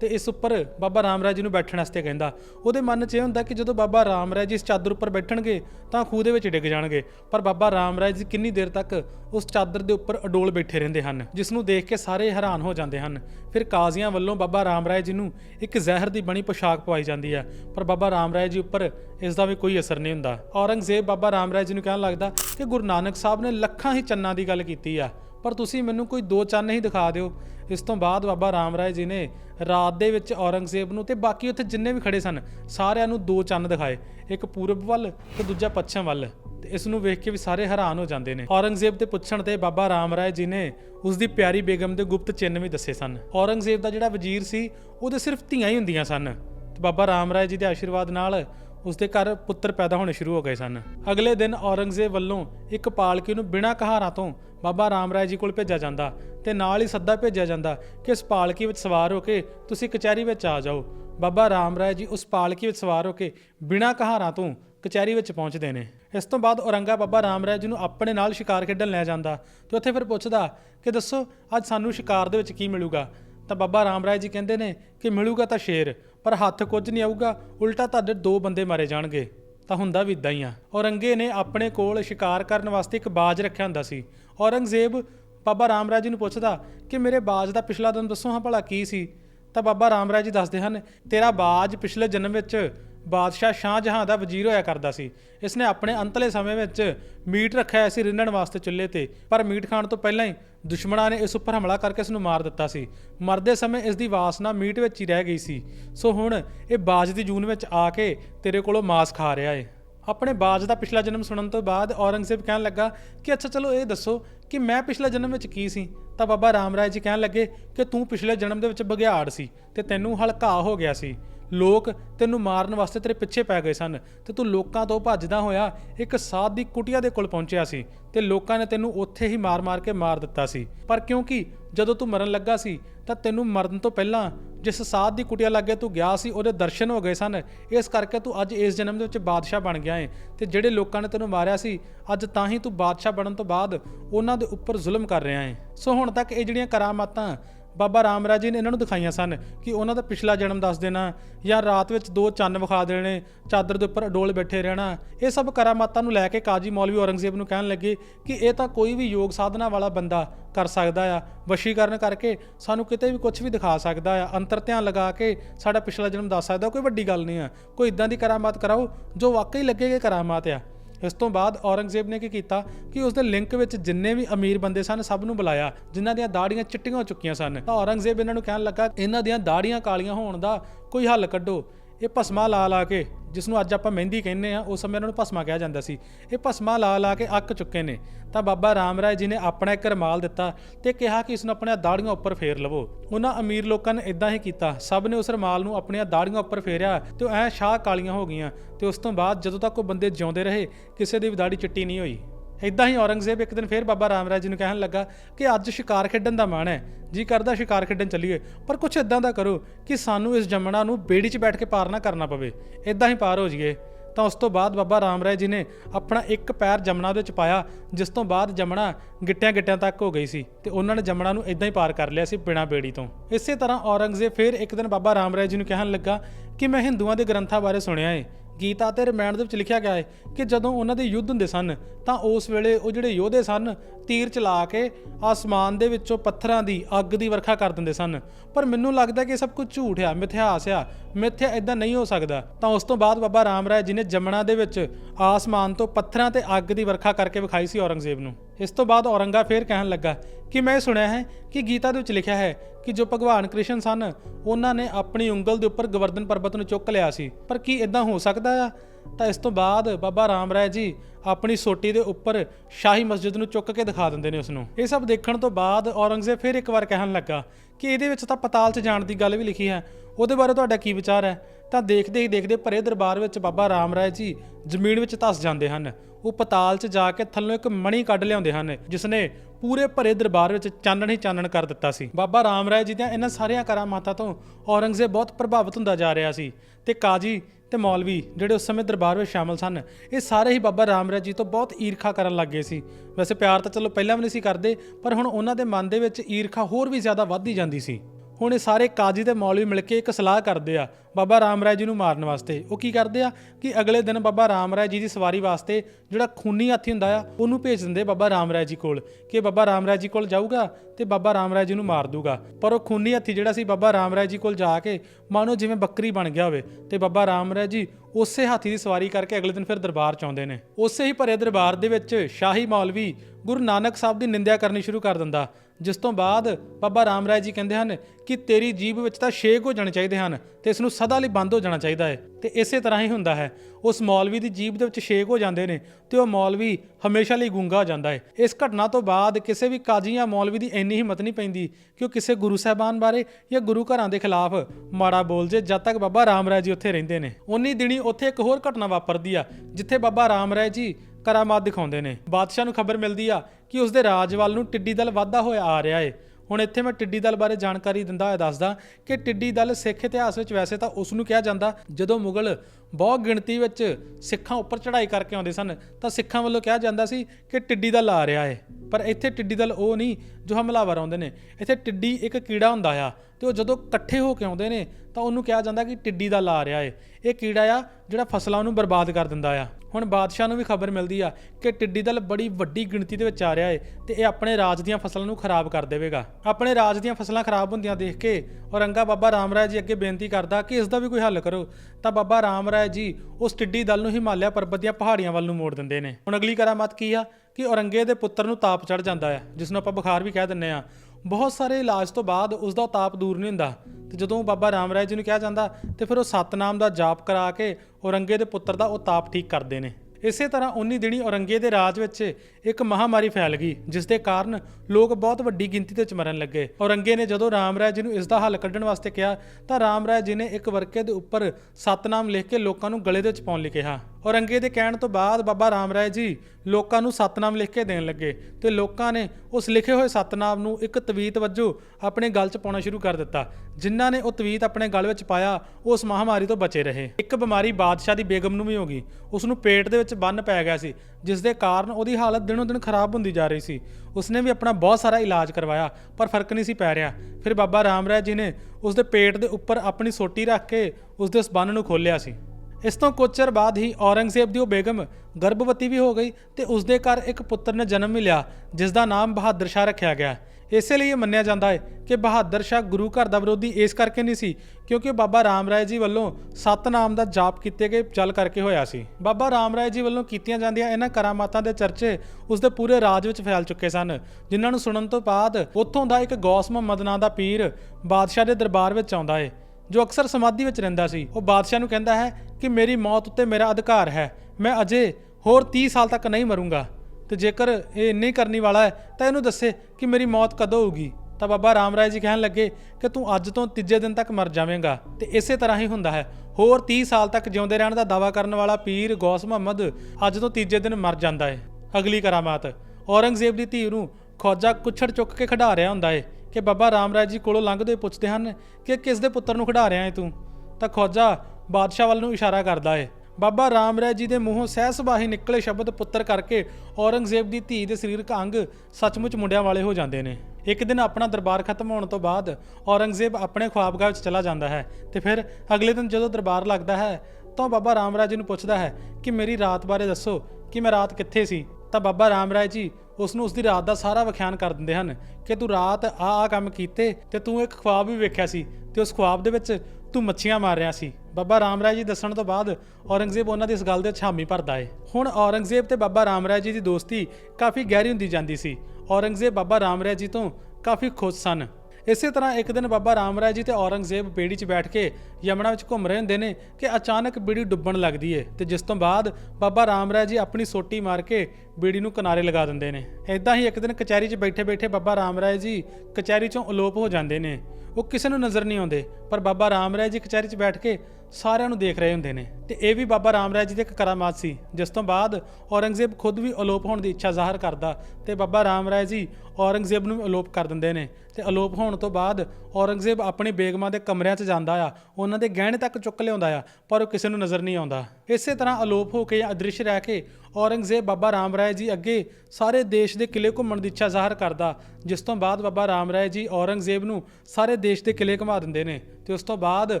ਤੇ ਇਸ ਉੱਪਰ ਬਾਬਾ ਰਾਮਰਾਏ ਜੀ ਨੂੰ ਬੈਠਣ ਵਾਸਤੇ ਕਹਿੰਦਾ। ਉਹਦੇ ਮਨ 'ਚ ਇਹ ਹੁੰਦਾ ਕਿ ਜਦੋਂ ਬਾਬਾ ਰਾਮਰਾਏ ਜੀ ਇਸ ਚਾਦਰ ਉੱਪਰ ਬੈਠਣਗੇ, ਤਾਂ ਖੂਹ ਦੇ ਵਿੱਚ ਡਿੱਗ ਜਾਣਗੇ। ਪਰ ਬਾਬਾ ਰਾਮਰਾਏ ਜੀ ਕਿੰਨੀ ਦੇਰ ਤੱਕ ਉਸ ਚਾਦਰ ਦੇ ਉੱਪਰ ਅਡੋਲ ਬੈਠੇ ਰਹਿੰਦੇ ਹਨ, ਜਿਸ ਨੂੰ ਦੇਖ ਕੇ ਸਾਰੇ ਹੈਰਾਨ ਹੋ ਜਾਂਦੇ ਹਨ। ਫਿਰ ਕਾਜ਼ੀਆਂ ਵੱਲੋਂ ਬਾਬਾ ਰਾਮਰਾਏ ਜੀ ਨੂੰ ਇੱਕ ਜ਼ਹਿਰ ਦੀ ਬਣੀ ਪੋਸ਼ਾਕ ਪਵਾਈ ਜਾਂਦੀ ਹੈ, ਪਰ ਬਾਬਾ ਰਾਮਰਾਏ ਜੀ ਉੱਪਰ ਇਸ ਦਾ ਵੀ ਕੋਈ ਅਸਰ ਨਹੀਂ ਹੁੰਦਾ। ਔਰੰਗਜ਼ੇਬ ਬਾਬਾ ਰਾਮਰਾਏ ਜੀ ਨੂੰ ਕਹਿਣ ਲੱਗਦਾ ਕਿ ਗੁਰੂ ਨਾਨਕ ਸਾਹਿਬ ਨੇ ਲੱਖਾਂ ਹੀ ਚੰਨਾਂ ਦੀ ਗੱਲ ਕੀਤੀ ਆ। ਪਰ ਤੁਸੀਂ ਮੈਨੂੰ ਕੋਈ ਦੋ ਚੰਨ ਹੀ ਦਿਖਾ ਦਿਓ। ਇਸ ਤੋਂ ਬਾਅਦ ਬਾਬਾ ਰਾਮ ਰਾਏ ਜੀ ਨੇ ਰਾਤ ਦੇ ਵਿੱਚ ਔਰੰਗਜ਼ੇਬ ਨੂੰ ਤੇ ਬਾਕੀ ਉੱਥੇ ਜਿੰਨੇ ਵੀ ਖੜੇ ਸਨ, ਸਾਰਿਆਂ ਨੂੰ ਦੋ ਚੰਨ ਦਿਖਾਏ। ਇੱਕ ਪੂਰਬ ਵੱਲ ਤੇ ਦੂਜਾ ਪੱਛਮ ਵੱਲ। ਤੇ ਇਸ ਨੂੰ ਵੇਖ ਕੇ ਵੀ ਸਾਰੇ ਹੈਰਾਨ ਹੋ ਜਾਂਦੇ ਨੇ। ਔਰੰਗਜ਼ੇਬ ਦੇ ਪੁੱਛਣ ਤੇ ਬਾਬਾ ਰਾਮ ਰਾਏ ਜੀ ਨੇ ਉਸ ਦੀ ਪਿਆਰੀ ਬੇਗਮ ਦੇ ਗੁਪਤ ਚਿੰਨ ਵੀ ਦੱਸੇ ਸਨ। ਔਰੰਗਜ਼ੇਬ ਦਾ ਜਿਹੜਾ ਵਜ਼ੀਰ ਸੀ ਉਹਦੇ ਸਿਰਫ ਧੀਆਂ ਹੀ ਹੁੰਦੀਆਂ ਸਨ। ਤੇ ਬਾਬਾ ਰਾਮ ਰਾਏ ਜੀ ਦੇ ਆਸ਼ੀਰਵਾਦ ਨਾਲ ਉਸ ਦੇ ਘਰ ਪੁੱਤਰ ਪੈਦਾ ਹੋਣੇ ਸ਼ੁਰੂ ਹੋ ਗਏ ਸਨ। ਅਗਲੇ ਦਿਨ ਔਰੰਗਜ਼ੇਬ ਵੱਲੋਂ ਇੱਕ ਪਾਲਕੀ ਨੂੰ ਬਿਨਾਂ ਕਹਾਰਾਂ ਤੋਂ ਬਾਬਾ ਰਾਮ ਰਾਏ ਜੀ ਕੋਲ ਭੇਜਿਆ ਜਾਂਦਾ ਤੇ ਨਾਲ ਹੀ ਸੱਦਾ ਭੇਜਿਆ ਜਾਂਦਾ ਕਿ ਇਸ ਪਾਲਕੀ ਵਿੱਚ ਸਵਾਰ ਹੋ ਕੇ ਤੁਸੀਂ ਕਚਹਿਰੀ ਵਿੱਚ ਆ ਜਾਓ। ਬਾਬਾ ਰਾਮ ਰਾਏ ਜੀ ਉਸ ਪਾਲਕੀ ਵਿੱਚ ਸਵਾਰ ਹੋ ਕੇ ਬਿਨਾਂ ਕਹਾਰਾਂ ਤੋਂ ਕਚਹਿਰੀ ਵਿੱਚ ਪਹੁੰਚਦੇ ਨੇ। ਇਸ ਤੋਂ ਬਾਅਦ ਔਰੰਗਾ ਬਾਬਾ ਰਾਮ ਰਾਏ ਜੀ ਨੂੰ ਆਪਣੇ ਨਾਲ ਸ਼ਿਕਾਰ ਖੇਡਣ ਲੈ ਜਾਂਦਾ ਤੇ ਉੱਥੇ ਫਿਰ ਪੁੱਛਦਾ ਕਿ ਦੱਸੋ, ਅੱਜ ਸਾਨੂੰ ਸ਼ਿਕਾਰ ਦੇ ਵਿੱਚ ਕੀ ਮਿਲੂਗਾ? ਤਾਂ ਬਾਬਾ ਰਾਮ ਰਾਏ ਜੀ ਕਹਿੰਦੇ ਨੇ ਕਿ ਮਿਲੂਗਾ ਤਾਂ ਸ਼ੇਰ। ਪਰ ਹੱਥ ਕੁਝ ਨਹੀਂ ਆਊਗਾ, ਉਲਟਾ ਤੁਹਾਡੇ ਦੋ ਬੰਦੇ ਮਾਰੇ ਜਾਣਗੇ। ਤਾਂ ਹੁੰਦਾ ਵੀ ਇਦਾਂ ਹੀ ਆ। ਔਰੰਗੇ ਨੇ ਆਪਣੇ ਕੋਲ ਸ਼ਿਕਾਰ ਕਰਨ ਵਾਸਤੇ ਇੱਕ ਬਾਜ ਰੱਖਿਆ ਹੁੰਦਾ ਸੀ। ਔਰੰਗਜ਼ੇਬ ਬਾਬਾ ਰਾਮਰਾਇ ਜੀ ਨੂੰ ਪੁੱਛਦਾ, ਕਿ ਮੇਰੇ ਬਾਜ ਦਾ ਪਿਛਲਾ ਦਿਨ ਦੱਸੋ ਹਾਂ ਭਲਾ ਕੀ ਸੀ? ਤਾਂ ਬਾਬਾ ਰਾਮਰਾਏ ਜੀ ਦੱਸਦੇ ਹਨ, ਤੇਰਾ ਬਾਜ ਪਿਛਲੇ ਜਨਮ ਵਿੱਚ ਬਾਦਸ਼ਾਹ ਸ਼ਾਹਜਹਾਂ ਦਾ ਵਜ਼ੀਰ ਹੋਇਆ ਕਰਦਾ ਸੀ। ਇਸ ਨੇ ਆਪਣੇ ਅੰਤਲੇ ਸਮੇਂ ਵਿੱਚ ਮੀਟ ਰੱਖਿਆ ਸੀ ਰਿੰਨਣ ਵਾਸਤੇ ਚੁੱਲ੍ਹੇ ਤੇ, ਪਰ ਮੀਟ ਖਾਣ ਤੋਂ ਪਹਿਲਾਂ ਹੀ ਦੁਸ਼ਮਣਾਂ ਨੇ ਇਸ ਉੱਪਰ ਹਮਲਾ ਕਰਕੇ ਇਸ ਨੂੰ ਮਾਰ ਦਿੱਤਾ ਸੀ। ਮਰਦੇ ਸਮੇਂ ਇਸ ਦੀ ਵਾਸਨਾ ਮੀਟ ਵਿੱਚ ਹੀ ਰਹਿ ਗਈ ਸੀ। ਸੋ ਹੁਣ ਇਹ ਬਾਜ ਦੀ ਜੂਨ ਵਿੱਚ ਆ ਕੇ ਤੇਰੇ ਕੋਲੋਂ ਮਾਸ ਖਾ ਰਿਹਾ ਏ। ਆਪਣੇ ਬਾਜ ਦਾ ਪਿਛਲਾ ਜਨਮ ਸੁਣਨ ਤੋਂ ਬਾਅਦ ਔਰੰਗਜ਼ੇਬ ਕਹਿਣ ਲੱਗਾ ਕਿ ਅੱਛਾ, ਚਲੋ ਇਹ ਦੱਸੋ ਕਿ ਮੈਂ ਪਿਛਲੇ ਜਨਮ ਵਿੱਚ ਕੀ ਸੀ? ਤਾਂ ਬਾਬਾ ਰਾਮ ਰਾਏ ਜੀ ਕਹਿਣ ਲੱਗੇ ਕਿ ਤੂੰ ਪਿਛਲੇ ਜਨਮ ਦੇ ਵਿੱਚ ਬਘਿਆੜ ਸੀ ਤੇ ਤੈਨੂੰ ਹਲਕਾ ਹੋ ਗਿਆ ਸੀ। ਲੋਕ ਤੈਨੂੰ ਮਾਰਨ ਵਾਸਤੇ ਤੇਰੇ ਪਿੱਛੇ ਪੈ ਗਏ ਸਨ ਤੇ ਤੂੰ ਲੋਕਾਂ ਤੋਂ ਭੱਜਦਾ ਹੋਇਆ ਇੱਕ ਸਾਧ ਦੀ ਕੁਟੀਆ ਦੇ ਕੋਲ ਪਹੁੰਚਿਆ ਸੀ ਤੇ ਲੋਕਾਂ ਨੇ ਤੈਨੂੰ ਉੱਥੇ ਹੀ ਮਾਰ-ਮਾਰ ਕੇ ਮਾਰ ਦਿੱਤਾ ਸੀ। ਪਰ ਕਿਉਂਕਿ ਜਦੋਂ ਤੂੰ ਮਰਨ ਲੱਗਾ ਸੀ, ਤਾਂ ਤੈਨੂੰ ਮਰਨ ਤੋਂ ਪਹਿਲਾਂ ਜਿਸ ਸਾਧ ਦੀ ਕੁਟਿਆ ਲੱਗੇ ਤੂੰ ਗਿਆ ਸੀ, ਉਹਦੇ ਦਰਸ਼ਨ ਹੋ ਗਏ ਸਨ। ਇਸ ਕਰਕੇ ਤੂੰ ਅੱਜ ਇਸ ਜਨਮ ਦੇ ਵਿੱਚ ਬਾਦਸ਼ਾਹ ਬਣ ਗਿਆ ਏ ਤੇ ਜਿਹੜੇ ਲੋਕਾਂ ਨੇ ਤੈਨੂੰ ਮਾਰਿਆ ਸੀ, ਅੱਜ ਤਾਂ ਹੀ ਤੂੰ ਬਾਦਸ਼ਾਹ ਬਣਨ ਤੋਂ ਬਾਅਦ ਉਹਨਾਂ ਦੇ ਉੱਪਰ ਜ਼ੁਲਮ ਕਰ ਰਿਹਾ ਏ। ਸੋ ਹੁਣ ਤੱਕ ਇਹ ਜਿਹੜੀਆਂ ਕਰਾਮਾਤਾਂ ਬਾਬਾ ਰਾਮ ਰਾਜ ਜੀ ਨੇ ਇਹਨਾਂ ਨੂੰ ਦਿਖਾਈਆਂ ਸਨ ਕਿ ਉਹਨਾਂ ਦਾ ਪਿਛਲਾ ਜਨਮ ਦੱਸ ਦੇਣਾ, ਜਾਂ ਰਾਤ ਵਿੱਚ ਦੋ ਚੰਨ ਵਿਖਾ ਦੇਣੇ, ਚਾਦਰ ਦੇ ਉੱਪਰ ਅਡੋਲ ਬੈਠੇ ਰਹਿਣਾ। ਇਹ ਸਭ ਕਰਾਮਾਤਾਂ ਨੂੰ ਲੈ ਕੇ ਕਾਜੀ ਮੌਲਵੀ ਔਰੰਗਜ਼ੇਬ ਨੂੰ ਕਹਿਣ ਲੱਗੇ ਕਿ ਇਹ ਤਾਂ ਕੋਈ ਵੀ ਯੋਗ ਸਾਧਨਾ ਵਾਲਾ ਬੰਦਾ ਕਰ ਸਕਦਾ ਆ। ਵਸ਼ੀਕਰਨ ਕਰਕੇ ਸਾਨੂੰ ਕਿਤੇ ਵੀ ਕੁਝ ਵੀ ਦਿਖਾ ਸਕਦਾ ਆ। ਅੰਤਰ ਧਿਆਨ ਲਗਾ ਕੇ ਸਾਡਾ ਪਿਛਲਾ ਜਨਮ ਦੱਸ ਸਕਦਾ, ਕੋਈ ਵੱਡੀ ਗੱਲ ਨਹੀਂ ਆ। ਕੋਈ ਇਦਾਂ ਦੀ ਕਰਾਮਾਤ ਕਰਾਓ ਜੋ ਵਾਕਈ ਲੱਗੇਗੀ ਕਰਾਮਾਤ ਆ। ਇਸ ਤੋਂ ਬਾਅਦ ਔਰੰਗਜ਼ੇਬ ਨੇ ਕੀ ਕੀਤਾ ਕਿ ਉਸ ਦੇ ਲਿੰਕ ਵਿੱਚ ਜਿੰਨੇ ਵੀ ਅਮੀਰ ਬੰਦੇ ਸਨ ਸਭ ਨੂੰ ਬੁਲਾਇਆ, ਜਿਨ੍ਹਾਂ ਦੀਆਂ ਦਾੜੀਆਂ ਚਿੱਟੀਆਂ ਹੋ ਚੁੱਕੀਆਂ ਸਨ। ਤਾਂ ਔਰੰਗਜ਼ੇਬ ਇਹਨਾਂ ਨੂੰ ਕਹਿਣ ਲੱਗਾ, ਇਹਨਾਂ ਦੀਆਂ ਦਾੜੀਆਂ ਕਾਲੀਆਂ ਹੋਣ ਦਾ ਕੋਈ ਹੱਲ ਕੱਢੋ। ਇਹ ਭਸਮਾ ਲਾ ਲਾ ਕੇ ਜਿਸ ਨੂੰ ਅੱਜ ਆਪਾਂ ਮਹਿੰਦੀ ਕਹਿੰਦੇ ਆ ਉਸ ਸਮੇਂ ਉਹਨਾਂ ਨੂੰ ਭਸਮਾ ਕਿਹਾ ਜਾਂਦਾ ਸੀ। ਇਹ ਭਸਮਾ ਲਾ ਲਾ ਕੇ ਅੱਕ ਚੁੱਕੇ ਨੇ। ਤਾਂ ਬਾਬਾ ਰਾਮ ਰਾਏ ਜੀ ਨੇ ਆਪਣਾ ਇੱਕ ਰਮਾਲ ਦਿੱਤਾ ਤੇ ਕਿਹਾ ਕਿ ਇਸ ਨੂੰ ਆਪਣੀਆਂ ਦਾੜੀਆਂ ਉੱਪਰ ਫੇਰ ਲਵੋ। ਉਹਨਾਂ ਅਮੀਰ ਲੋਕਾਂ ਨੇ ਇਦਾਂ ਹੀ ਕੀਤਾ। ਸਭ ਨੇ ਉਸ ਰਮਾਲ ਨੂੰ ਆਪਣੀਆਂ ਦਾੜੀਆਂ ਉੱਪਰ ਫੇਰਿਆ ਤੇ ਉਹ ਐ ਸ਼ਾਹ ਕਾਲੀਆਂ ਹੋ ਗਈਆਂ ਤੇ ਉਸ ਤੋਂ ਬਾਅਦ ਜਦੋਂ ਤੱਕ ਉਹ ਬੰਦੇ ਜਿਉਂਦੇ ਰਹੇ, ਕਿਸੇ ਦੀ ਵੀ ਦਾੜੀ ਚਿੱਟੀ ਨਹੀਂ ਹੋਈ। ਇਦਾਂ ਹੀ ਔਰੰਗਜ਼ੇਬ ਇੱਕ ਦਿਨ ਫੇਰ ਬਾਬਾ ਰਾਮਰਾਇ ਜੀ ਨੂੰ ਕਹਿਣ ਲੱਗਾ ਕਿ ਅੱਜ ਸ਼ਿਕਾਰ ਖੇਡਣ ਦਾ ਮਨ ਹੈ, ਜੀ ਕਰਦਾ ਸ਼ਿਕਾਰ ਖੇਡਣ ਚੱਲੀਏ, ਪਰ ਕੁਝ ਇਦਾਂ ਦਾ ਕਰੋ ਕਿ ਸਾਨੂੰ ਇਸ ਜਮਣਾ ਨੂੰ ਬੇੜੀ 'ਚ ਬੈਠ ਕੇ ਪਾਰ ਨਾ ਕਰਨਾ ਪਵੇ। ਇਦਾਂ ਹੀ ਪਾਰ ਹੋ ਜਾਈਏ। ਤਾਂ ਉਸ ਤੋਂ ਬਾਅਦ ਬਾਬਾ ਰਾਮਰਾਏ ਜੀ ਨੇ ਆਪਣਾ ਇੱਕ ਪੈਰ ਜਮਣਾ ਦੇ ਵਿੱਚ ਪਾਇਆ, ਜਿਸ ਤੋਂ ਬਾਅਦ ਜਮਣਾ ਗਿੱਟਿਆਂ ਗਿੱਟਿਆਂ ਤੱਕ ਹੋ ਗਈ ਸੀ ਤੇ ਉਹਨਾਂ ਨੇ ਜਮਣਾ ਨੂੰ ਇਦਾਂ ਹੀ ਪਾਰ ਕਰ ਲਿਆ ਸੀ ਬਿਨਾਂ ਬੇੜੀ ਤੋਂ। ਇਸੇ ਤਰ੍ਹਾਂ ਔਰੰਗਜ਼ੇਬ ਫਿਰ ਇੱਕ ਦਿਨ ਬਾਬਾ ਰਾਮਰਾਏ ਜੀ ਨੂੰ ਕਹਿਣ ਲੱਗਾ ਕਿ ਮੈਂ ਹਿੰਦੂਆਂ ਦੇ ਗ੍ਰੰਥਾਂ ਬਾਰੇ ਸੁਣਿਆ ਏ। ਗੀਤਾ ਤੇ ਰਮਾਇਣ ਦੇ ਵਿੱਚ ਲਿਖਿਆ ਗਿਆ ਹੈ ਕਿ ਜਦੋਂ ਉਹਨਾਂ ਦੇ ਯੁੱਧ ਹੁੰਦੇ ਸਨ, ਤਾਂ ਉਸ ਵੇਲੇ ਉਹ ਜਿਹੜੇ ਯੋਧੇ ਸਨ ਤੀਰ ਚਲਾ ਕੇ ਆਸਮਾਨ ਦੇ ਵਿੱਚੋਂ ਪੱਥਰਾਂ ਦੀ ਅੱਗ ਦੀ ਵਰਖਾ ਕਰ ਦਿੰਦੇ ਸਨ। ਪਰ ਮੈਨੂੰ ਲੱਗਦਾ ਕਿ ਇਹ ਸਭ ਕੁਝ ਝੂਠ ਆ, ਮਿਥਿਹਾਸ ਆ। ਮਿੱਥਿਆ ਇਦਾਂ ਨਹੀਂ ਹੋ ਸਕਦਾ। ਤਾਂ ਉਸ ਤੋਂ ਬਾਅਦ ਬਾਬਾ ਰਾਮ ਰਾਏ ਜੀ ਨੇ ਜਮਣਾ ਦੇ ਵਿੱਚ ਆਸਮਾਨ ਤੋਂ ਪੱਥਰਾਂ ਤੇ ਅੱਗ ਦੀ ਵਰਖਾ ਕਰਕੇ ਵਿਖਾਈ ਸੀ ਔਰੰਗਜ਼ੇਬ ਨੂੰ। ਇਸ ਤੋਂ ਬਾਅਦ ਔਰੰਗਾ ਫੇਰ ਕਹਿਣ ਲੱਗਾ ਕਿ ਮੈਂ ਸੁਣਿਆ ਹੈ ਕਿ ਗੀਤਾ ਦੇ ਵਿੱਚ ਲਿਖਿਆ ਹੈ ਕਿ ਜੋ ਭਗਵਾਨ ਕ੍ਰਿਸ਼ਨ ਸਨ, ਉਹਨਾਂ ਨੇ ਆਪਣੀ ਉਂਗਲ ਦੇ ਉੱਪਰ ਗਵਰਧਨ ਪਰਬਤ ਨੂੰ ਚੁੱਕ ਲਿਆ ਸੀ। ਪਰ ਕੀ ਇਦਾਂ ਹੋ ਸਕਦਾ ਆ? ਤਾਂ ਇਸ ਤੋਂ ਬਾਅਦ ਬਾਬਾ ਰਾਮ ਰਾਏ ਜੀ ਆਪਣੀ ਸੋਟੀ ਦੇ ਉੱਪਰ ਸ਼ਾਹੀ ਮਸਜਿਦ ਨੂੰ ਚੁੱਕ ਕੇ ਦਿਖਾ ਦਿੰਦੇ ਨੇ ਉਸ ਨੂੰ ਇਹ ਸਭ ਦੇਖਣ ਤੋਂ ਬਾਅਦ ਔਰੰਗਜ਼ੇਬ ਫਿਰ ਇੱਕ ਵਾਰ ਕਹਿਣ ਲੱਗਾ ਕਿ ਇਹਦੇ ਵਿੱਚ ਤਾਂ ਪਤਾਲ 'ਚ ਜਾਣ ਦੀ ਗੱਲ ਵੀ ਲਿਖੀ ਹੈ। ਉਹਦੇ ਬਾਰੇ ਤੁਹਾਡਾ ਕੀ ਵਿਚਾਰ ਹੈ? ਤਾਂ ਦੇਖਦੇ ਹੀ ਦੇਖਦੇ ਭਰੇ ਦਰਬਾਰ ਵਿੱਚ ਬਾਬਾ ਰਾਮ ਰਾਏ ਜੀ ਜ਼ਮੀਨ ਵਿੱਚ ਧਸ ਜਾਂਦੇ ਹਨ। ਉਹ ਪਤਾਲ 'ਚ ਜਾ ਕੇ ਥੱਲੋਂ ਇੱਕ ਮਣੀ ਕੱਢ ਲਿਆਉਂਦੇ ਹਨ ਜਿਸ ਨੇ ਪੂਰੇ ਭਰੇ ਦਰਬਾਰ ਵਿੱਚ ਚਾਨਣ ਹੀ ਚਾਨਣ ਕਰ ਦਿੱਤਾ ਸੀ। ਬਾਬਾ ਰਾਮ ਰਾਏ ਜੀ ਦੀਆਂ ਇਹਨਾਂ ਸਾਰੀਆਂ ਕਰਾਮਾਤਾਂ ਤੋਂ ਔਰੰਗਜ਼ੇਬ ਬਹੁਤ ਪ੍ਰਭਾਵਿਤ ਹੁੰਦਾ ਜਾ ਰਿਹਾ ਸੀ। ਤੇ ਕਾਜੀ ਤੇ ਮੌਲਵੀ ਜਿਹੜੇ ਉਸ ਸਮੇਂ ਦਰਬਾਰ ਵਿੱਚ ਸ਼ਾਮਲ ਸਨ, ਇਹ ਸਾਰੇ ਹੀ ਬਾਬਾ ਰਾਮਰਾ ਜੀ ਤੋਂ ਬਹੁਤ ਈਰਖਾ ਕਰਨ ਲੱਗੇ ਸੀ। ਵੈਸੇ ਪਿਆਰ ਤਾਂ ਚਲੋ ਪਹਿਲਾਂ ਵੀ ਨਹੀਂ ਸੀ ਕਰਦੇ, ਪਰ ਹੁਣ ਉਹਨਾਂ ਦੇ ਮਨ ਦੇ ਵਿੱਚ ਈਰਖਾ ਹੋਰ ਵੀ ਜ਼ਿਆਦਾ ਵੱਧਦੀ ਜਾਂਦੀ ਸੀ। ਹੁਣ ਇਹ ਸਾਰੇ ਕਾਜੀ ਤੇ ਮੌਲਵੀ ਮਿਲ ਕੇ ਇੱਕ ਸਲਾਹ ਕਰਦੇ ਆ ਬਾਬਾ ਰਾਮ ਰਾਏ ਜੀ ਨੂੰ ਮਾਰਨ ਵਾਸਤੇ। ਉਹ ਕੀ ਕਰਦੇ ਆ ਕਿ ਅਗਲੇ ਦਿਨ ਬਾਬਾ ਰਾਮ ਰਾਏ ਜੀ ਦੀ ਸਵਾਰੀ ਵਾਸਤੇ ਜਿਹੜਾ ਖੂਨੀ ਹਾਥੀ ਹੁੰਦਾ ਆ, ਉਹਨੂੰ ਭੇਜ ਦਿੰਦੇ ਬਾਬਾ ਰਾਮ ਰਾਏ ਜੀ ਕੋਲ ਕਿ ਬਾਬਾ ਰਾਮ ਰਾਏ ਜੀ ਕੋਲ ਜਾਊਗਾ ਤੇ ਬਾਬਾ ਰਾਮ ਰਾਏ ਜੀ ਨੂੰ ਮਾਰ ਦੂਗਾ। ਪਰ ਉਹ ਖੂਨੀ ਹਾਥੀ ਜਿਹੜਾ ਸੀ ਬਾਬਾ ਰਾਮ ਰਾਏ ਜੀ ਕੋਲ ਜਾ ਕੇ ਮਾਨੋ ਜਿਵੇਂ ਬੱਕਰੀ ਬਣ ਗਿਆ ਹੋਵੇ ਤੇ ਬਾਬਾ ਰਾਮ ਰਾਏ ਜੀ ਉਸੇ ਹਾਥੀ ਦੀ ਸਵਾਰੀ ਕਰਕੇ ਅਗਲੇ ਦਿਨ ਫਿਰ ਦਰਬਾਰ ਚ ਆਉਂਦੇ ਨੇ। ਉਸੇ ਹੀ ਭਰੇ ਦਰਬਾਰ ਦੇ ਵਿੱਚ ਸ਼ਾਹੀ ਮੌਲਵੀ ਗੁਰੂ ਨਾਨਕ ਸਾਹਿਬ ਦੀ ਨਿੰਦਿਆ ਕਰਨੀ ਸ਼ੁਰੂ ਕਰ ਦਿੰਦਾ। ਜਿਸ ਤੋਂ ਬਾਅਦ ਬਾਬਾ ਰਾਮ ਰਾਏ ਜੀ ਕਹਿੰਦੇ ਹਨ ਕਿ ਤੇਰੀ ਜੀਬ ਵਿੱਚ ਤਾਂ ਛੇਕ ਹੋ ਜਾਣੇ ਚਾਹੀਦੇ ਹਨ ਤੇ ਇਸ ਨੂੰ ਸਦਾ ਲਈ ਬੰਦ ਹੋ ਜਾਣਾ ਚਾਹੀਦਾ ਹੈ ਤੇ ਇਸੇ ਤਰ੍ਹਾਂ ਹੀ ਹੁੰਦਾ ਹੈ। ਉਸ ਮੌਲਵੀ ਦੀ ਜੀਬ ਦੇ ਵਿੱਚ ਛੇਕ ਹੋ ਜਾਂਦੇ ਨੇ ਤੇ ਉਹ ਮੌਲਵੀ ਹਮੇਸ਼ਾ ਲਈ ਗੂੰਗਾ ਹੋ ਜਾਂਦਾ ਹੈ। ਇਸ ਘਟਨਾ ਤੋਂ ਬਾਅਦ ਕਿਸੇ ਵੀ ਕਾਜੀ ਜਾਂ ਮੌਲਵੀ ਦੀ ਇੰਨੀ ਹਿੰਮਤ ਨਹੀਂ ਪੈਂਦੀ ਕਿ ਉਹ ਕਿਸੇ ਗੁਰੂ ਸਾਹਿਬਾਨ ਬਾਰੇ ਜਾਂ ਗੁਰੂ ਘਰਾਂ ਦੇ ਖਿਲਾਫ ਮਾੜਾ ਬੋਲ ਜੇ, ਜਦ ਤੱਕ ਬਾਬਾ ਰਾਮ ਰਾਏ ਜੀ ਉੱਥੇ ਰਹਿੰਦੇ ਨੇ। ਉਨੀ ਦਿਨੀ ਉੱਥੇ ਇੱਕ ਹੋਰ ਘਟਨਾ ਵਾਪਰਦੀ ਆ, ਜਿੱਥੇ ਬਾਬਾ ਰਾਮ ਰਾਏ ਜੀ ਕਰਾਮਾਤ ਦਿਖਾਉਂਦੇ ਨੇ। ਬਾਦਸ਼ਾਹ ਨੂੰ ਖਬਰ ਮਿਲਦੀ ਆ ਕਿ ਉਸ ਦੇ ਰਾਜ ਵੱਲ ਨੂੰ ਟਿੱਡੀ ਦਲ ਵਾਧਾ ਹੋਇਆ ਆ ਰਿਹਾ ਏ। ਹੁਣ ਇੱਥੇ ਮੈਂ ਟਿੱਡੀ ਦਲ ਬਾਰੇ ਜਾਣਕਾਰੀ ਦਿੰਦਾ ਹੋਇਆ ਦੱਸਦਾ ਕਿ ਟਿੱਡੀ ਦਲ ਸਿੱਖ ਇਤਿਹਾਸ ਵਿੱਚ ਵੈਸੇ ਤਾਂ ਉਸ ਨੂੰ ਕਿਹਾ ਜਾਂਦਾ ਜਦੋਂ ਮੁਗਲ ਬਹੁਤ ਗਿਣਤੀ ਵਿੱਚ ਸਿੱਖਾਂ ਉੱਪਰ ਚੜ੍ਹਾਈ ਕਰਕੇ ਆਉਂਦੇ ਸਨ, ਤਾਂ ਸਿੱਖਾਂ ਵੱਲੋਂ ਕਿਹਾ ਜਾਂਦਾ ਸੀ ਕਿ ਟਿੱਡੀ ਦਲ ਆ ਰਿਹਾ ਹੈ। ਪਰ ਇੱਥੇ ਟਿੱਡੀ ਦਲ ਉਹ ਨਹੀਂ, ਜੋ ਹਮਲਾਵਰ ਆਉਂਦੇ ਨੇ। ਇੱਥੇ ਟਿੱਡੀ ਇੱਕ ਕੀੜਾ ਹੁੰਦਾ ਆ ਤੇ ਉਹ ਜਦੋਂ ਇਕੱਠੇ ਹੋ ਕੇ ਆਉਂਦੇ ਨੇ, ਤਾਂ ਉਹਨੂੰ ਕਿਹਾ ਜਾਂਦਾ ਕਿ ਟਿੱਡੀ ਦਲ ਆ ਰਿਹਾ ਏ। ਇਹ ਕੀੜਾ ਆ ਜਿਹੜਾ ਫਸਲਾਂ ਨੂੰ ਬਰਬਾਦ ਕਰ ਦਿੰਦਾ ਆ। ਹੁਣ ਬਾਦਸ਼ਾਹ ਨੂੰ ਵੀ ਖਬਰ ਮਿਲਦੀ ਆ ਕਿ ਟਿੱਡੀ ਦਲ ਬੜੀ ਵੱਡੀ ਗਿਣਤੀ ਦੇ ਵਿੱਚ ਆ ਰਿਹਾ ਏ ਤੇ ਇਹ ਆਪਣੇ ਰਾਜ ਦੀਆਂ ਫਸਲਾਂ ਨੂੰ ਖਰਾਬ ਕਰ ਦੇਵੇਗਾ। ਆਪਣੇ ਰਾਜ ਦੀਆਂ ਫਸਲਾਂ ਖਰਾਬ ਹੁੰਦੀਆਂ ਦੇਖ ਕੇ ਔਰੰਗਾ ਬਾਬਾ ਰਾਮ ਰਾਏ ਜੀ ਅੱਗੇ ਬੇਨਤੀ ਕਰਦਾ ਕਿ ਇਸ ਦਾ ਵੀ ਕੋਈ ਹੱਲ ਕਰੋ। ਤਾਂ ਬਾਬਾ ਰਾਮ ਰਾਏ ਜੀ ਉਸ ਟਿੱਡੀ ਦਲ ਨੂੰ ਹਿਮਾਲਿਆ ਪਰਬਤ ਦੀਆਂ ਪਹਾੜੀਆਂ ਵੱਲ ਨੂੰ ਮੋੜ ਦਿੰਦੇ ਨੇ। ਹੁਣ ਅਗਲੀ ਕਰਾਮਾਤ ਕੀ ਆ? ਕਿ ਔਰੰਗੇ ਦੇ ਪੁੱਤਰ ਨੂੰ ਤਾਪ ਚੜ ਜਾਂਦਾ ਆ, ਜਿਸ ਨੂੰ ਆਪਾਂ ਬੁਖਾਰ ਵੀ ਕਹਿ ਦਿੰਨੇ ਆ। ਬਹੁਤ ਸਾਰੇ ਇਲਾਜ ਤੋਂ ਬਾਅਦ ਉਸ ਦਾ ਤਾਪ ਦੂਰ ਨਹੀਂ ਹੁੰਦਾ। ਤੇ ਜਦੋਂ ਬਾਬਾ ਰਾਮ ਰਾਏ ਜੀ ਨੂੰ ਕਿਹਾ ਜਾਂਦਾ, ਤੇ ਫਿਰ ਉਹ ਸਤਨਾਮ ਦਾ ਜਾਪ ਕਰਾ ਕੇ ਔਰੰਗੇ ਦੇ ਪੁੱਤਰ ਦਾ ਉਹ ਤਾਪ ਠੀਕ ਕਰਦੇ ਨੇ। ਇਸੇ ਤਰ੍ਹਾਂ 19 ਦਿਨੀ ਔਰੰਗੇ ਦੇ ਰਾਜ ਵਿੱਚ ਇੱਕ ਮਹਾਮਾਰੀ ਫੈਲ ਗਈ, ਜਿਸ ਦੇ ਕਾਰਨ ਲੋਕ ਬਹੁਤ ਵੱਡੀ ਗਿਣਤੀ ਤੇ ਮਰਨ ਲੱਗੇ। ਔਰੰਗੇ ਨੇ ਜਦੋਂ ਰਾਮ ਰਾਏ ਜੀ ਨੂੰ ਇਸ ਦਾ ਹੱਲ ਕੱਢਣ ਵਾਸਤੇ ਕਿਹਾ, ਤਾਂ ਰਾਮ ਰਾਏ ਜੀ ਨੇ ਇੱਕ ਵਰਕੇ ਦੇ ਉੱਪਰ ਸਤਨਾਮ ਲਿਖ ਕੇ ਲੋਕਾਂ ਨੂੰ ਗਲੇ ਦੇ ਵਿੱਚ ਪਾਉਣ ਲਈ ਕਿਹਾ। ਔਰੰਗੇ ਦੇ ਕਹਿਣ ਤੋਂ ਬਾਅਦ ਬਾਬਾ ਰਾਮ ਰਾਏ ਜੀ ਲੋਕਾਂ ਨੂੰ ਸਤਨਾਮ ਲਿਖ ਕੇ ਦੇਣ ਲੱਗੇ ਤੇ ਲੋਕਾਂ ਨੇ ਉਸ ਲਿਖੇ ਹੋਏ ਸਤਨਾਮ ਨੂੰ ਇੱਕ ਤਵੀਤ ਵਜੋਂ ਆਪਣੇ ਗਲ 'ਚ ਪਾਉਣਾ ਸ਼ੁਰੂ ਕਰ ਦਿੱਤਾ। ਜਿਨ੍ਹਾਂ ਨੇ ਉਹ ਤਵੀਤ ਆਪਣੇ ਗਲ ਵਿੱਚ ਪਾਇਆ ਉਹ ਉਸ ਮਹਾਮਾਰੀ ਤੋਂ ਬਚੇ ਰਹੇ। ਇੱਕ ਬਿਮਾਰੀ ਬਾਦਸ਼ਾਹ ਦੀ ਬੇਗਮ ਨੂੰ ਵੀ ਹੋ ਗਈ। ਉਸ ਨੂੰ ਪੇਟ ਦੇ ਵਿੱਚ ਬੰਨ ਪੈ ਗਿਆ ਸੀ, ਜਿਸ ਦੇ ਕਾਰਨ ਉਹਦੀ ਹਾਲਤ ਦਿਨੋਂ ਦਿਨ ਖਰਾਬ ਹੁੰਦੀ ਜਾ ਰਹੀ ਸੀ। ਉਸਨੇ ਵੀ ਆਪਣਾ ਬਹੁਤ ਸਾਰਾ ਇਲਾਜ ਕਰਵਾਇਆ, ਪਰ ਫ਼ਰਕ ਨਹੀਂ ਸੀ ਪੈ ਰਿਹਾ। ਫਿਰ ਬਾਬਾ ਰਾਮ ਰਾਏ ਜੀ ਨੇ ਉਸ ਦੇ ਪੇਟ ਦੇ ਉੱਪਰ ਆਪਣੀ ਸੋਟੀ ਰੱਖ ਕੇ ਉਸ ਦੇ ਉਸ ਬੰਨ ਨੂੰ ਖੋਲ੍ਹਿਆ ਸੀ। ਇਸ ਤੋਂ ਕੁਝ ਚਿਰ ਬਾਅਦ ਹੀ ਔਰੰਗਜ਼ੇਬ ਦੀ ਉਹ ਬੇਗਮ ਗਰਭਵਤੀ ਵੀ ਹੋ ਗਈ ਤੇ ਉਸ ਦੇ ਘਰ ਇੱਕ ਪੁੱਤਰ ਨੇ ਜਨਮ ਵੀ ਲਿਆ ਜਿਸ ਦਾ ਨਾਮ ਬਹਾਦਰ ਸ਼ਾਹ ਰੱਖਿਆ ਗਿਆ। ਇਸੇ ਲਈ ਇਹ ਮੰਨਿਆ ਜਾਂਦਾ ਹੈ ਕਿ ਬਹਾਦਰ ਸ਼ਾਹ ਗੁਰੂ ਘਰ ਦਾ ਵਿਰੋਧੀ ਇਸ ਕਰਕੇ ਨਹੀਂ ਸੀ, ਕਿਉਂਕਿ ਬਾਬਾ ਰਾਮ ਰਾਏ ਜੀ ਵੱਲੋਂ ਸਤਨਾਮ ਦਾ ਜਾਪ ਕੀਤੇ ਗਏ ਚੱਲ ਕਰਕੇ ਹੋਇਆ ਸੀ। ਬਾਬਾ ਰਾਮ ਰਾਏ ਜੀ ਵੱਲੋਂ ਕੀਤੀਆਂ ਜਾਂਦੀਆਂ ਇਹਨਾਂ ਕਰਾਮਾਤਾਂ ਦੇ ਚਰਚੇ ਉਸ ਦੇ ਪੂਰੇ ਰਾਜ ਵਿੱਚ ਫੈਲ ਚੁੱਕੇ ਸਨ, ਜਿਨ੍ਹਾਂ ਨੂੰ ਸੁਣਨ ਤੋਂ ਬਾਅਦ ਉੱਥੋਂ ਦਾ ਇੱਕ ਗੌਸ ਮੁਹੰਮਦ ਨਾਂ ਦਾ ਪੀਰ ਬਾਦਸ਼ਾਹ ਦੇ ਦਰਬਾਰ ਵਿੱਚ ਆਉਂਦਾ ਹੈ। ਜੋ ਅਕਸਰ ਸਮਾਧੀ ਵਿੱਚ ਰਹਿੰਦਾ ਸੀ, ਉਹ ਬਾਦਸ਼ਾਹ ਨੂੰ ਕਹਿੰਦਾ ਹੈ ਕਿ ਮੇਰੀ ਮੌਤ ਉੱਤੇ ਮੇਰਾ ਅਧਿਕਾਰ ਹੈ, ਮੈਂ ਅਜੇ ਹੋਰ 30 ਸਾਲ ਤੱਕ ਨਹੀਂ ਮਰੂੰਗਾ। ਤੇ ਜੇਕਰ ਇਹ ਨਹੀਂ ਕਰਨੀ ਵਾਲਾ ਹੈ, ਤਾਂ ਇਹਨੂੰ ਦੱਸੇ ਕਿ ਮੇਰੀ ਮੌਤ ਕਦੋਂ ਹੋਊਗੀ। ਤਾਂ ਬਾਬਾ ਰਾਮ ਰਾਏ ਜੀ ਕਹਿਣ ਲੱਗੇ ਕਿ ਤੂੰ ਅੱਜ ਤੋਂ ਤੀਜੇ ਦਿਨ ਤੱਕ ਮਰ ਜਾਵੇਂਗਾ। ਤੇ ਇਸੇ ਤਰ੍ਹਾਂ ਹੀ ਹੁੰਦਾ ਹੈ। ਹੋਰ 30 ਸਾਲ ਤੱਕ ਜਿਉਂਦੇ ਰਹਿਣ ਦਾ ਦਾਵਾ ਕਰਨ ਵਾਲਾ ਪੀਰ ਗੌਸ ਮੁਹੰਮਦ ਅੱਜ ਤੋਂ ਤੀਜੇ ਦਿਨ ਮਰ ਜਾਂਦਾ ਹੈ। ਅਗਲੀ ਕਰਾਮਾਤ, ਔਰੰਗਜ਼ੇਬ ਦੀ ਧੀ ਨੂੰ ਖੌਜਾ ਕੁੱਛੜ ਚੁੱਕ ਕੇ ਖਿਡਾ ਰਿਹਾ ਹੁੰਦਾ ਹੈ। ਕਿ ਬਾਬਾ ਰਾਮ ਰਾਏ ਜੀ ਕੋਲੋਂ ਲੰਘਦੇ ਪੁੱਛਦੇ ਹਨ ਕਿ ਕਿਸ ਦੇ ਪੁੱਤਰ ਨੂੰ ਖਿਡਾ ਰਿਹਾ ਹੈ ਤੂੰ? ਤਾਂ ਖੌਜਾ ਬਾਦਸ਼ਾਹ ਵੱਲ ਨੂੰ ਇਸ਼ਾਰਾ ਕਰਦਾ ਏ। ਬਾਬਾ ਰਾਮ ਰਾਏ ਜੀ ਦੇ ਮੂੰਹੋਂ ਸਹਿ ਸੁਭਾਹੀ ਨਿਕਲੇ ਸ਼ਬਦ ਪੁੱਤਰ ਕਰਕੇ ਔਰੰਗਜ਼ੇਬ ਦੀ ਧੀ ਦੇ ਸਰੀਰਕ ਅੰਗ ਸੱਚਮੁੱਚ ਮੁੰਡਿਆਂ ਵਾਲੇ ਹੋ ਜਾਂਦੇ ਨੇ। ਇੱਕ ਦਿਨ ਆਪਣਾ ਦਰਬਾਰ ਖਤਮ ਹੋਣ ਤੋਂ ਬਾਅਦ ਔਰੰਗਜ਼ੇਬ ਆਪਣੇ ਖੁਆਬਗਾਹ ਵਿੱਚ ਚਲਾ ਜਾਂਦਾ ਹੈ ਤੇ ਫਿਰ ਅਗਲੇ ਦਿਨ ਜਦੋਂ ਦਰਬਾਰ ਲੱਗਦਾ ਹੈ ਤਾਂ ਬਾਬਾ ਰਾਮ ਰਾਏ ਜੀ ਨੂੰ ਪੁੱਛਦਾ ਹੈ ਕਿ ਮੇਰੀ ਰਾਤ ਬਾਰੇ ਦੱਸੋ ਕਿ ਮੈਂ ਰਾਤ ਕਿੱਥੇ ਸੀ? ਤਾਂ ਬਾਬਾ ਰਾਮ ਰਾਏ ਜੀ ਉਸ ਨੂੰ ਉਸ ਦੀ ਰਾਤ ਦਾ ਸਾਰਾ ਵਿਖਿਆਨ ਕਰ ਦਿੰਦੇ ਹਨ ਕਿ ਤੂੰ ਰਾਤ ਆ ਆ ਕੰਮ ਕੀਤੇ ਤੇ ਤੂੰ ਇੱਕ ਖੁਆਬ ਵੀ ਵੇਖਿਆ ਸੀ ਤੇ ਉਸ ਖੁਆਬ ਦੇ ਵਿੱਚ ਤੂੰ ਮੱਛੀਆਂ ਮਾਰ ਰਿਹਾ ਸੀ। ਬਾਬਾ ਰਾਮਰਾਏ ਜੀ ਦੱਸਣ ਤੋਂ ਬਾਅਦ ਔਰੰਗਜ਼ੇਬ ਉਹਨਾਂ ਦੀ ਇਸ ਗੱਲ ਦੇ ਛਾਮੀ ਭਰਦਾ ਏ। ਹੁਣ ਔਰੰਗਜ਼ੇਬ ਤੇ ਬਾਬਾ ਰਾਮਰਾਏ ਜੀ ਦੀ ਦੋਸਤੀ ਕਾਫੀ ਗਹਿਰੀ ਹੁੰਦੀ ਜਾਂਦੀ ਸੀ। ਔਰੰਗਜ਼ੇਬ ਬਾਬਾ ਰਾਮਰਾਏ ਜੀ ਤੋਂ ਕਾਫੀ ਖੁਸ਼ ਸਨ। ਇਸੇ ਤਰ੍ਹਾਂ ਇੱਕ ਦਿਨ ਬਾਬਾ ਰਾਮ ਰਾਏ ਜੀ ਤੇ ਔਰੰਗਜ਼ੇਬ ਬੇੜੀ 'ਚ ਬੈਠ ਕੇ ਯਮਨਾ ਵਿੱਚ ਘੁੰਮ ਰਹੇ ਹੁੰਦੇ ਨੇ ਕਿ ਅਚਾਨਕ ਬੇੜੀ ਡੁੱਬਣ ਲੱਗਦੀ ਏ ਤੇ ਜਿਸ ਤੋਂ ਬਾਅਦ ਬਾਬਾ ਰਾਮ ਰਾਏ ਜੀ ਆਪਣੀ ਸੋਟੀ ਮਾਰ ਕੇ ਬੇੜੀ ਨੂੰ ਕਿਨਾਰੇ ਲਗਾ ਦਿੰਦੇ ਨੇ। ਇਦਾਂ ਹੀ ਇੱਕ ਦਿਨ ਕਚਹਿਰੀ 'ਚ ਬੈਠੇ ਬੈਠੇ ਬਾਬਾ ਰਾਮ ਰਾਏ ਜੀ ਕਚਹਿਰੀ 'ਚੋਂ ਅਲੋਪ ਹੋ ਜਾਂਦੇ ਨੇ। ਉਹ ਕਿਸੇ ਨੂੰ ਨਜ਼ਰ ਨਹੀਂ ਆਉਂਦੇ, ਪਰ ਬਾਬਾ ਰਾਮ ਰਾਏ ਜੀ ਕਚਹਿਰੀ 'ਚ ਬੈਠ ਕੇ ਸਾਰਿਆਂ ਨੂੰ ਦੇਖ ਰਹੇ ਹੁੰਦੇ ਨੇ। ਤੇ ਇਹ ਵੀ ਬਾਬਾ ਰਾਮ ਰਾਏ ਜੀ ਦੇ ਇੱਕ ਕਰਾਮਾਤ ਸੀ, ਜਿਸ ਤੋਂ ਬਾਅਦ ਔਰੰਗਜ਼ੇਬ ਖੁਦ ਵੀ ਅਲੋਪ ਹੋਣ ਦੀ ਇੱਛਾ ਜ਼ਾਹਰ ਕਰਦਾ ਤੇ ਬਾਬਾ ਰਾਮ ਰਾਏ ਜੀ ਔਰੰਗਜ਼ੇਬ ਨੂੰ ਅਲੋਪ ਕਰ ਦਿੰਦੇ ਨੇ ਤੇ ਅਲੋਪ ਹੋਣ ਤੋਂ ਬਾਅਦ ਔਰੰਗਜ਼ੇਬ ਆਪਣੇ ਬੇਗਮਾਂ ਦੇ ਕਮਰਿਆਂ 'ਚ ਜਾਂਦਾ ਆ, ਉਹਨਾਂ ਦੇ ਗਹਿਣੇ ਤੱਕ ਚੁੱਕ ਲਿਆਉਂਦਾ ਆ, ਪਰ ਉਹ ਕਿਸੇ ਨੂੰ ਨਜ਼ਰ ਨਹੀਂ ਆਉਂਦਾ। ਇਸੇ ਤਰ੍ਹਾਂ ਅਲੋਪ ਹੋ ਕੇ ਜਾਂ ਅਦ੍ਰਿਸ਼ ਰਹਿ ਕੇ ਔਰੰਗਜ਼ੇਬ ਬਾਬਾ ਰਾਮ ਰਾਏ ਜੀ ਅੱਗੇ ਸਾਰੇ ਦੇਸ਼ ਦੇ ਕਿਲੇ ਘੁੰਮਣ ਦੀ ਇੱਛਾ ਜ਼ਾਹਰ ਕਰਦਾ, ਜਿਸ ਤੋਂ ਬਾਅਦ ਬਾਬਾ ਰਾਮ ਰਾਏ ਜੀ ਔਰੰਗਜ਼ੇਬ ਨੂੰ ਸਾਰੇ ਦੇਸ਼ ਦੇ ਕਿਲੇ ਘੁਮਾ ਦਿੰਦੇ ਨੇ ਤੇ ਉਸ ਤੋਂ ਬਾਅਦ